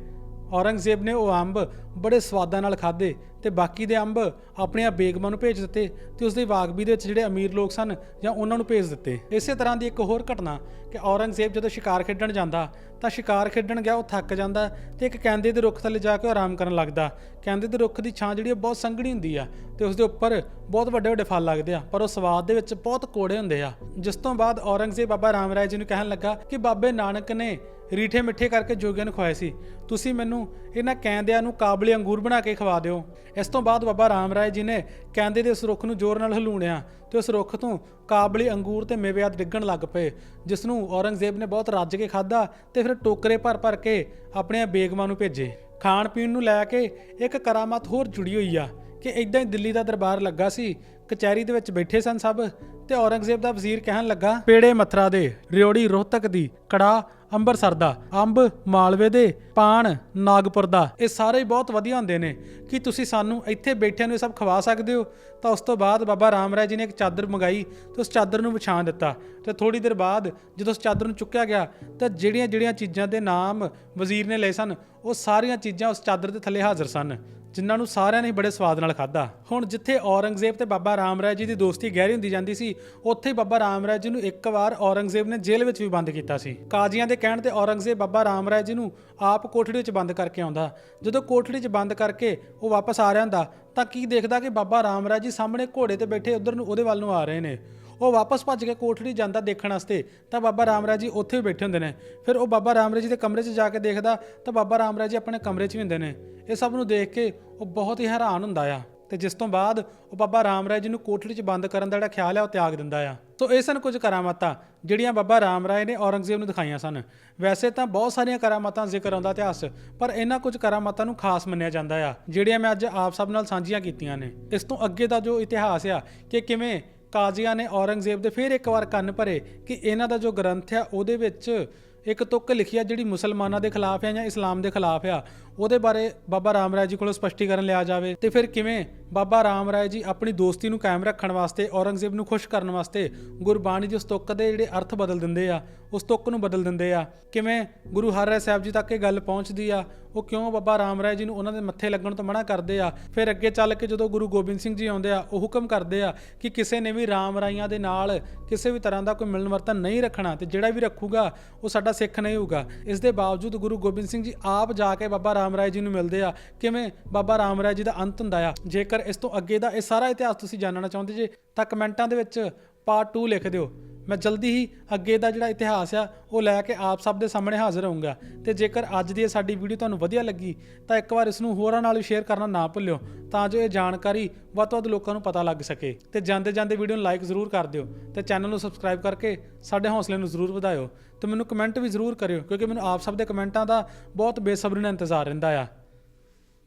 ਔਰੰਗਜ਼ੇਬ ਨੇ ਉਹ ਅੰਬ ਬੜੇ ਸਵਾਦਾਂ ਨਾਲ ਖਾਦੇ ਤੇ ਬਾਕੀ ਦੇ ਅੰਬ ਆਪਣੀਆਂ ਬੇਗਮਾਂ ਨੂੰ ਭੇਜ ਦਿੱਤੇ ਤੇ ਉਸ ਦੀ ਬਾਗਬੀ ਦੇ ਵਿੱਚ ਜਿਹੜੇ ਅਮੀਰ ਲੋਕ ਸਨ ਜਾਂ ਉਹਨਾਂ ਨੂੰ ਭੇਜ ਦਿੱਤੇ। ਇਸੇ ਤਰ੍ਹਾਂ ਦੀ ਇੱਕ ਹੋਰ ਘਟਨਾ ਕਿ ਔਰੰਗਜ਼ੇਬ ਜਦੋਂ ਸ਼ਿਕਾਰ ਖੇਡਣ ਜਾਂਦਾ ਤਾਂ ਸ਼ਿਕਾਰ ਖੇਡਣ ਗਿਆ, ਉਹ ਥੱਕ ਜਾਂਦਾ ਤੇ ਇੱਕ ਕੈਂਦੇ ਦੇ ਰੁੱਖ ਥੱਲੇ ਜਾ ਕੇ ਉਹ ਆਰਾਮ ਕਰਨ ਲੱਗਦਾ। ਕੈਂਦੇ ਦੇ ਰੁੱਖ ਦੀ ਛਾਂ ਜਿਹੜੀ ਉਹ ਬਹੁਤ ਸੰਘਣੀ ਹੁੰਦੀ ਆ ਤੇ ਉਸ ਦੇ ਉੱਪਰ ਬਹੁਤ ਵੱਡੇ ਵੱਡੇ ਫਲ ਲੱਗਦੇ ਆ, ਪਰ ਉਹ ਸਵਾਦ ਦੇ ਵਿੱਚ ਬਹੁਤ ਕੋੜੇ ਹੁੰਦੇ ਆ। ਜਿਸ ਤੋਂ ਬਾਅਦ ਔਰੰਗਜ਼ੇਬ ਬਾਬਾ ਰਾਮ ਰਾਏ ਜੀ ਨੂੰ ਕਹਿਣ ਲੱਗਾ ਕਿ ਬਾਬੇ ਨਾਨਕ ਨੇ ਰੀਠੇ ਮਿੱਠੇ ਕਰਕੇ ਜੋਗੀਆਂ ਨੂੰ ਖਵਾਏ ਸੀ। ਤੁਸੀਂ ਮੈਨੂੰ ਇਹਨਾਂ ਕੈਂਦਿਆਂ ਨੂੰ ਕਾਬਲੇ ਅੰਗੂਰ ਬਣਾ ਕੇ ਖਵਾ ਦਿਓ। ਇਸ ਤੋਂ ਬਾਅਦ ਬਾਬਾ ਰਾਮ ਰਾਏ ਜੀ ਨੇ ਕੈਂਦੇ ਦੇ ਉਸ ਰੁੱਖ ਨੂੰ ਜ਼ੋਰ ਨਾਲ ਹਲੂਣਿਆ ਤੇ ਉਸ ਰੁੱਖ ਤੋਂ ਕਾਬਲੀ ਅੰਗੂਰ ਤੇ ਮੇਵੇ ਆਦਿ ਡਿੱਗਣ ਲੱਗ ਪਏ, ਜਿਸ ਨੂੰ ਔਰੰਗਜ਼ੇਬ ਨੇ ਬਹੁਤ ਰੱਜ ਕੇ ਖਾਧਾ ਤੇ ਫਿਰ ਟੋਕਰੇ ਭਰ ਭਰ ਕੇ ਆਪਣੀਆਂ ਬੇਗਮਾਂ ਨੂੰ ਭੇਜੇ। ਖਾਣ ਪੀਣ ਨੂੰ ਲੈ ਕੇ ਇੱਕ ਕਰਾਮਤ ਹੋਰ ਜੁੜੀ ਹੋਈ ਆ ਕਿ ਇਦਾਂ ਹੀ ਦਿੱਲੀ ਦਾ ਦਰਬਾਰ ਲੱਗਾ ਸੀ, ਕਚਹਿਰੀ ਦੇ ਵਿੱਚ ਬੈਠੇ ਸਨ ਸਭ ਤੇ ਔਰੰਗਜ਼ੇਬ ਦਾ ਵਜ਼ੀਰ ਕਹਿਣ ਲੱਗਾ, ਪੇੜੇ ਮਥਰਾ ਦੇ, ਰਿਓੜੀ ਰੋਹਤਕ ਦੀ ਕੜਾ ਅੰਬਰਸਰ ਦਾ, ਅੰਬ, ਮਾਲਵੇ ਦੇ ਪਾਨ ਨਾਗਪੁਰ ਦਾ, ਇਹ ਸਾਰੇ ਹੀ ਬਹੁਤ ਵਧੀਆ ਹੁੰਦੇ ਨੇ। ਕਿ ਤੁਸੀਂ ਸਾਨੂੰ ਇੱਥੇ ਬੈਠਿਆਂ ਨੂੰ ਇਹ ਸਭ ਖਵਾ ਸਕਦੇ ਹੋ? ਤਾਂ ਉਸ ਤੋਂ ਬਾਅਦ ਬਾਬਾ ਰਾਮ ਰਾਏ ਜੀ ਨੇ ਇੱਕ ਚਾਦਰ ਮੰਗਾਈ ਤੇ ਉਸ ਚਾਦਰ ਨੂੰ ਵਿਛਾਣ ਦਿੱਤਾ। ਤੇ ਥੋੜੀ ਦੇਰ ਬਾਅਦ ਜਦੋਂ ਉਸ ਚਾਦਰ ਨੂੰ ਚੁੱਕਿਆ ਗਿਆ, ਤਾਂ ਜਿਹੜੀਆਂ ਜਿਹੜੀਆਂ ਚੀਜ਼ਾਂ ਦੇ ਨਾਮ ਵਜ਼ੀਰ ਨੇ ਲਏ ਸਨ, ਉਹ ਸਾਰੀਆਂ ਚੀਜ਼ਾਂ ਉਸ ਚਾਦਰ ਦੇ ਥੱਲੇ ਹਾਜ਼ਰ ਸਨ। ਜਿਨ੍ਹਾਂ ਨੂੰ ਸਾਰਿਆਂ ਨੇ ਬੜੇ ਸਵਾਦ ਨਾਲ ਖਾਧਾ। ਹੁਣ ਜਿੱਥੇ ਔਰੰਗਜ਼ੇਬ ਤੇ ਬਾਬਾ ਰਾਮ ਰਾਏ ਜੀ ਦੀ ਦੋਸਤੀ ਗਹਿਰੀ ਹੁੰਦੀ ਜਾਂਦੀ ਸੀ, ਉੱਥੇ ਹੀ ਬਾਬਾ ਰਾਮ ਰਾਏ ਜੀ ਨੂੰ ਇੱਕ ਵਾਰ ਔਰੰਗਜ਼ੇਬ ਨੇ ਜੇਲ੍ਹ ਵਿੱਚ ਵੀ ਬੰਦ ਕੀਤਾ ਸੀ। ਕਾਜ਼ੀਆਂ ਦੇ ਕਹਿਣ ਤੇ ਔਰੰਗਜ਼ੇਬ ਬਾਬਾ ਰਾਮ ਰਾਏ ਜੀ ਨੂੰ ਆਪ ਕੋਠੜੀ ਵਿੱਚ ਬੰਦ ਕਰਕੇ ਆਉਂਦਾ। ਜਦੋਂ ਕੋਠੜੀ 'ਚ ਬੰਦ ਕਰਕੇ ਉਹ ਵਾਪਸ ਆ ਰਿਹਾ ਹੁੰਦਾ ਤਾਂ ਕੀ ਦੇਖਦਾ ਕਿ ਬਾਬਾ ਰਾਮ ਰਾਏ ਜੀ ਸਾਹਮਣੇ ਘੋੜੇ ਤੇ ਬੈਠੇ ਉਧਰ ਨੂੰ ਉਹਦੇ ਵੱਲ ਨੂੰ ਆ ਰਹੇ ਨੇ। ਉਹ ਵਾਪਸ ਭੱਜ ਕੇ ਕੋਠੜੀ ਜਾਂਦਾ ਦੇਖਣ ਵਾਸਤੇ, ਤਾਂ ਬਾਬਾ ਰਾਮਰਾਏ ਜੀ ਉੱਥੇ ਵੀ ਬੈਠੇ ਹੁੰਦੇ ਨੇ। ਫਿਰ ਉਹ ਬਾਬਾ ਰਾਮਰਾਏ ਜੀ ਦੇ ਕਮਰੇ 'ਚ ਜਾ ਕੇ ਦੇਖਦਾ, ਤਾਂ ਬਾਬਾ ਰਾਮਰਾਏ ਜੀ ਆਪਣੇ ਕਮਰੇ 'ਚ ਵੀ ਹੁੰਦੇ ਨੇ। ਇਹ ਸਭ ਨੂੰ ਦੇਖ ਕੇ ਉਹ ਬਹੁਤ ਹੀ ਹੈਰਾਨ ਹੁੰਦਾ ਆ। ਤੇ ਜਿਸ ਤੋਂ ਬਾਅਦ ਉਹ ਬਾਬਾ ਰਾਮਰਾਏ ਜੀ ਨੂੰ ਕੋਠੜੀ 'ਚ ਬੰਦ ਕਰਨ ਦਾ ਜਿਹੜਾ ਖਿਆਲ ਹੈ ਉਹ ਤਿਆਗ ਦਿੰਦਾ ਆ। ਸੋ ਇਹ ਸਨ ਕੁਝ ਕਰਾਮਾਤਾਂ, ਜਿਹੜੀਆਂ ਬਾਬਾ ਰਾਮਰਾਏ ਨੇ ਔਰੰਗਜ਼ੇਬ ਨੂੰ ਦਿਖਾਈਆਂ ਸਨ। ਵੈਸੇ ਤਾਂ ਬਹੁਤ ਸਾਰੀਆਂ ਕਰਾਮਾਤਾਂ ਜ਼ਿਕਰ ਆਉਂਦਾ ਇਤਿਹਾਸ, ਪਰ ਇਹਨਾਂ ਕੁਝ ਕਰਾਮਾਤਾਂ ਨੂੰ ਖਾਸ ਮੰਨਿਆ ਜਾਂਦਾ ਆ, ਜਿਹੜੀਆਂ ਮੈਂ ਅੱਜ ਆਪ ਸਭ ਨਾਲ ਸਾਂਝੀਆਂ ਕੀਤੀਆਂ ਨੇ। ਇਸ ਤੋਂ ਅੱਗੇ ਦਾ ਜੋ ਇਤਿਹਾਸ ਆ, ਕਿ ਕਿਵੇਂ ਕਾਜ਼ੀਆਂ ਨੇ ਔਰੰਗਜ਼ੇਬ ਦੇ ਫਿਰ ਇੱਕ ਵਾਰ ਕੰਨ ਭਰੇ ਕਿ ਇਹਨਾਂ ਦਾ ਜੋ ਗ੍ਰੰਥ ਆ, ਉਹਦੇ ਵਿੱਚ ਇੱਕ ਤੁਕ ਲਿਖੀ ਆ ਜਿਹੜੀ ਮੁਸਲਮਾਨਾਂ ਦੇ ਖਿਲਾਫ ਆ ਜਾਂ ਇਸਲਾਮ ਦੇ ਖਿਲਾਫ ਆ। ਉਹਦੇ ਬਾਰੇ ਬਾਬਾ ਰਾਮ ਰਾਏ ਜੀ ਕੋਲੋਂ ਸਪਸ਼ਟੀਕਰਨ ਲਿਆ ਜਾਵੇ। ਤੇ ਫਿਰ ਕਿਵੇਂ ਬਾਬਾ ਰਾਮ ਰਾਏ ਜੀ ਆਪਣੀ ਦੋਸਤੀ ਨੂੰ ਕਾਇਮ ਰੱਖਣ ਵਾਸਤੇ ਔਰੰਗਜ਼ੇਬ ਨੂੰ ਖੁਸ਼ ਕਰਨ ਵਾਸਤੇ ਗੁਰਬਾਣੀ ਦੇ ਉਸ ਤੁਕ ਦੇ ਜਿਹੜੇ ਅਰਥ ਬਦਲ ਦਿੰਦੇ ਆ ਉਸ ਤੁੱਕ ਨੂੰ ਬਦਲ ਦਿੰਦੇ ਆ। ਕਿਵੇਂ ਗੁਰੂ ਹਰਿ ਸਾਹਿਬ ਜੀ ਤੱਕ ਇਹ ਗੱਲ ਪਹੁੰਚਦੀ ਆ, ਉਹ ਕਿਉਂ ਬਾਬਾ ਰਾਮ ਰਾਏ ਜੀ ਨੂੰ ਉਹਨਾਂ ਦੇ ਮੱਥੇ ਲੱਗਣ ਤੋਂ ਮਨਾ ਕਰਦੇ ਆ? ਫਿਰ ਅੱਗੇ ਚੱਲ ਕੇ ਜਦੋਂ ਗੁਰੂ ਗੋਬਿੰਦ ਸਿੰਘ ਜੀ ਆਉਂਦੇ ਆ, ਉਹ ਹੁਕਮ ਕਰਦੇ ਆ ਕਿ ਕਿਸੇ ਨੇ ਵੀ ਰਾਮ ਰਾਈਆਂ ਦੇ ਨਾਲ ਕਿਸੇ ਵੀ ਤਰ੍ਹਾਂ ਦਾ ਕੋਈ ਮਿਲਣ ਵਰਤਨ ਨਹੀਂ ਰੱਖਣਾ ਤੇ ਜਿਹੜਾ ਵੀ ਰੱਖੂਗਾ, ਉਹ ਸਾਡਾ ਸਿੱਖ ਨਹੀਂ ਹੋਊਗਾ। ਇਸ ਦੇ ਬਾਵਜੂਦ ਗੁਰੂ ਗੋਬਿੰਦ ਸਿੰਘ ਜੀ ਆਪ ਜਾ ਕੇ ਬਾਬਾ ਰਾਮ ਰਾਏ ਜੀ ਨੂੰ ਮਿਲਦੇ ਆ। ਕਿਵੇਂ ਬਾਬਾ ਰਾਮ ਰਾਏ ਜੀ ਦਾ ਅੰਤ ਹੁੰਦਾ ਆ? ਜੇਕਰ ਇਸ ਤੋਂ ਅੱਗੇ ਦਾ ਇਹ ਸਾਰਾ ਇਤਿਹਾਸ ਤੁਸੀਂ ਜਾਣਨਾ ਚਾਹੁੰਦੇ ਜੇ, ਤਾਂ ਕਮੈਂਟਾਂ ਦੇ ਵਿੱਚ ਪਾਰਟ 2 ਲਿਖ ਦਿਓ। ਮੈਂ ਜਲਦੀ ਹੀ ਅੱਗੇ ਦਾ ਜਿਹੜਾ ਇਤਿਹਾਸ ਆ, ਉਹ ਲੈ ਕੇ ਆਪ ਸਭ ਦੇ ਸਾਹਮਣੇ ਹਾਜ਼ਰ ਹੋਊਂਗਾ। ਤੇ ਜੇਕਰ ਅੱਜ ਦੀ ਇਹ ਸਾਡੀ ਵੀਡੀਓ ਤੁਹਾਨੂੰ ਵਧੀਆ ਲੱਗੀ, ਤਾਂ ਇੱਕ ਵਾਰ ਇਸ ਨੂੰ ਹੋਰਾਂ ਨਾਲ ਵੀ ਸ਼ੇਅਰ ਕਰਨਾ ਨਾ ਭੁੱਲਿਓ, ਤਾਂ ਜੋ ਇਹ ਜਾਣਕਾਰੀ ਵੱਧ ਤੋਂ ਵੱਧ ਲੋਕਾਂ ਨੂੰ ਪਤਾ ਲੱਗ ਸਕੇ। ਤੇ ਜਾਂਦੇ ਜਾਂਦੇ ਵੀਡੀਓ ਨੂੰ ਲਾਈਕ ਜ਼ਰੂਰ ਕਰ ਦਿਓ, ਤੇ ਚੈਨਲ ਨੂੰ ਸਬਸਕ੍ਰਾਈਬ ਕਰਕੇ ਸਾਡੇ ਹੌਸਲੇ ਨੂੰ ਜ਼ਰੂਰ ਵਧਾਇਓ, ਤੇ ਮੈਨੂੰ ਕਮੈਂਟ ਵੀ ਜ਼ਰੂਰ ਕਰਿਓ, ਕਿਉਂਕਿ ਮੈਨੂੰ ਆਪ ਸਭ ਦੇ ਕਮੈਂਟਾਂ ਦਾ ਬਹੁਤ ਬੇਸਬਰੀ ਨਾਲ ਇੰਤਜ਼ਾਰ ਰਹਿੰਦਾ ਆ।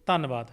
ਧੰਨਵਾਦ।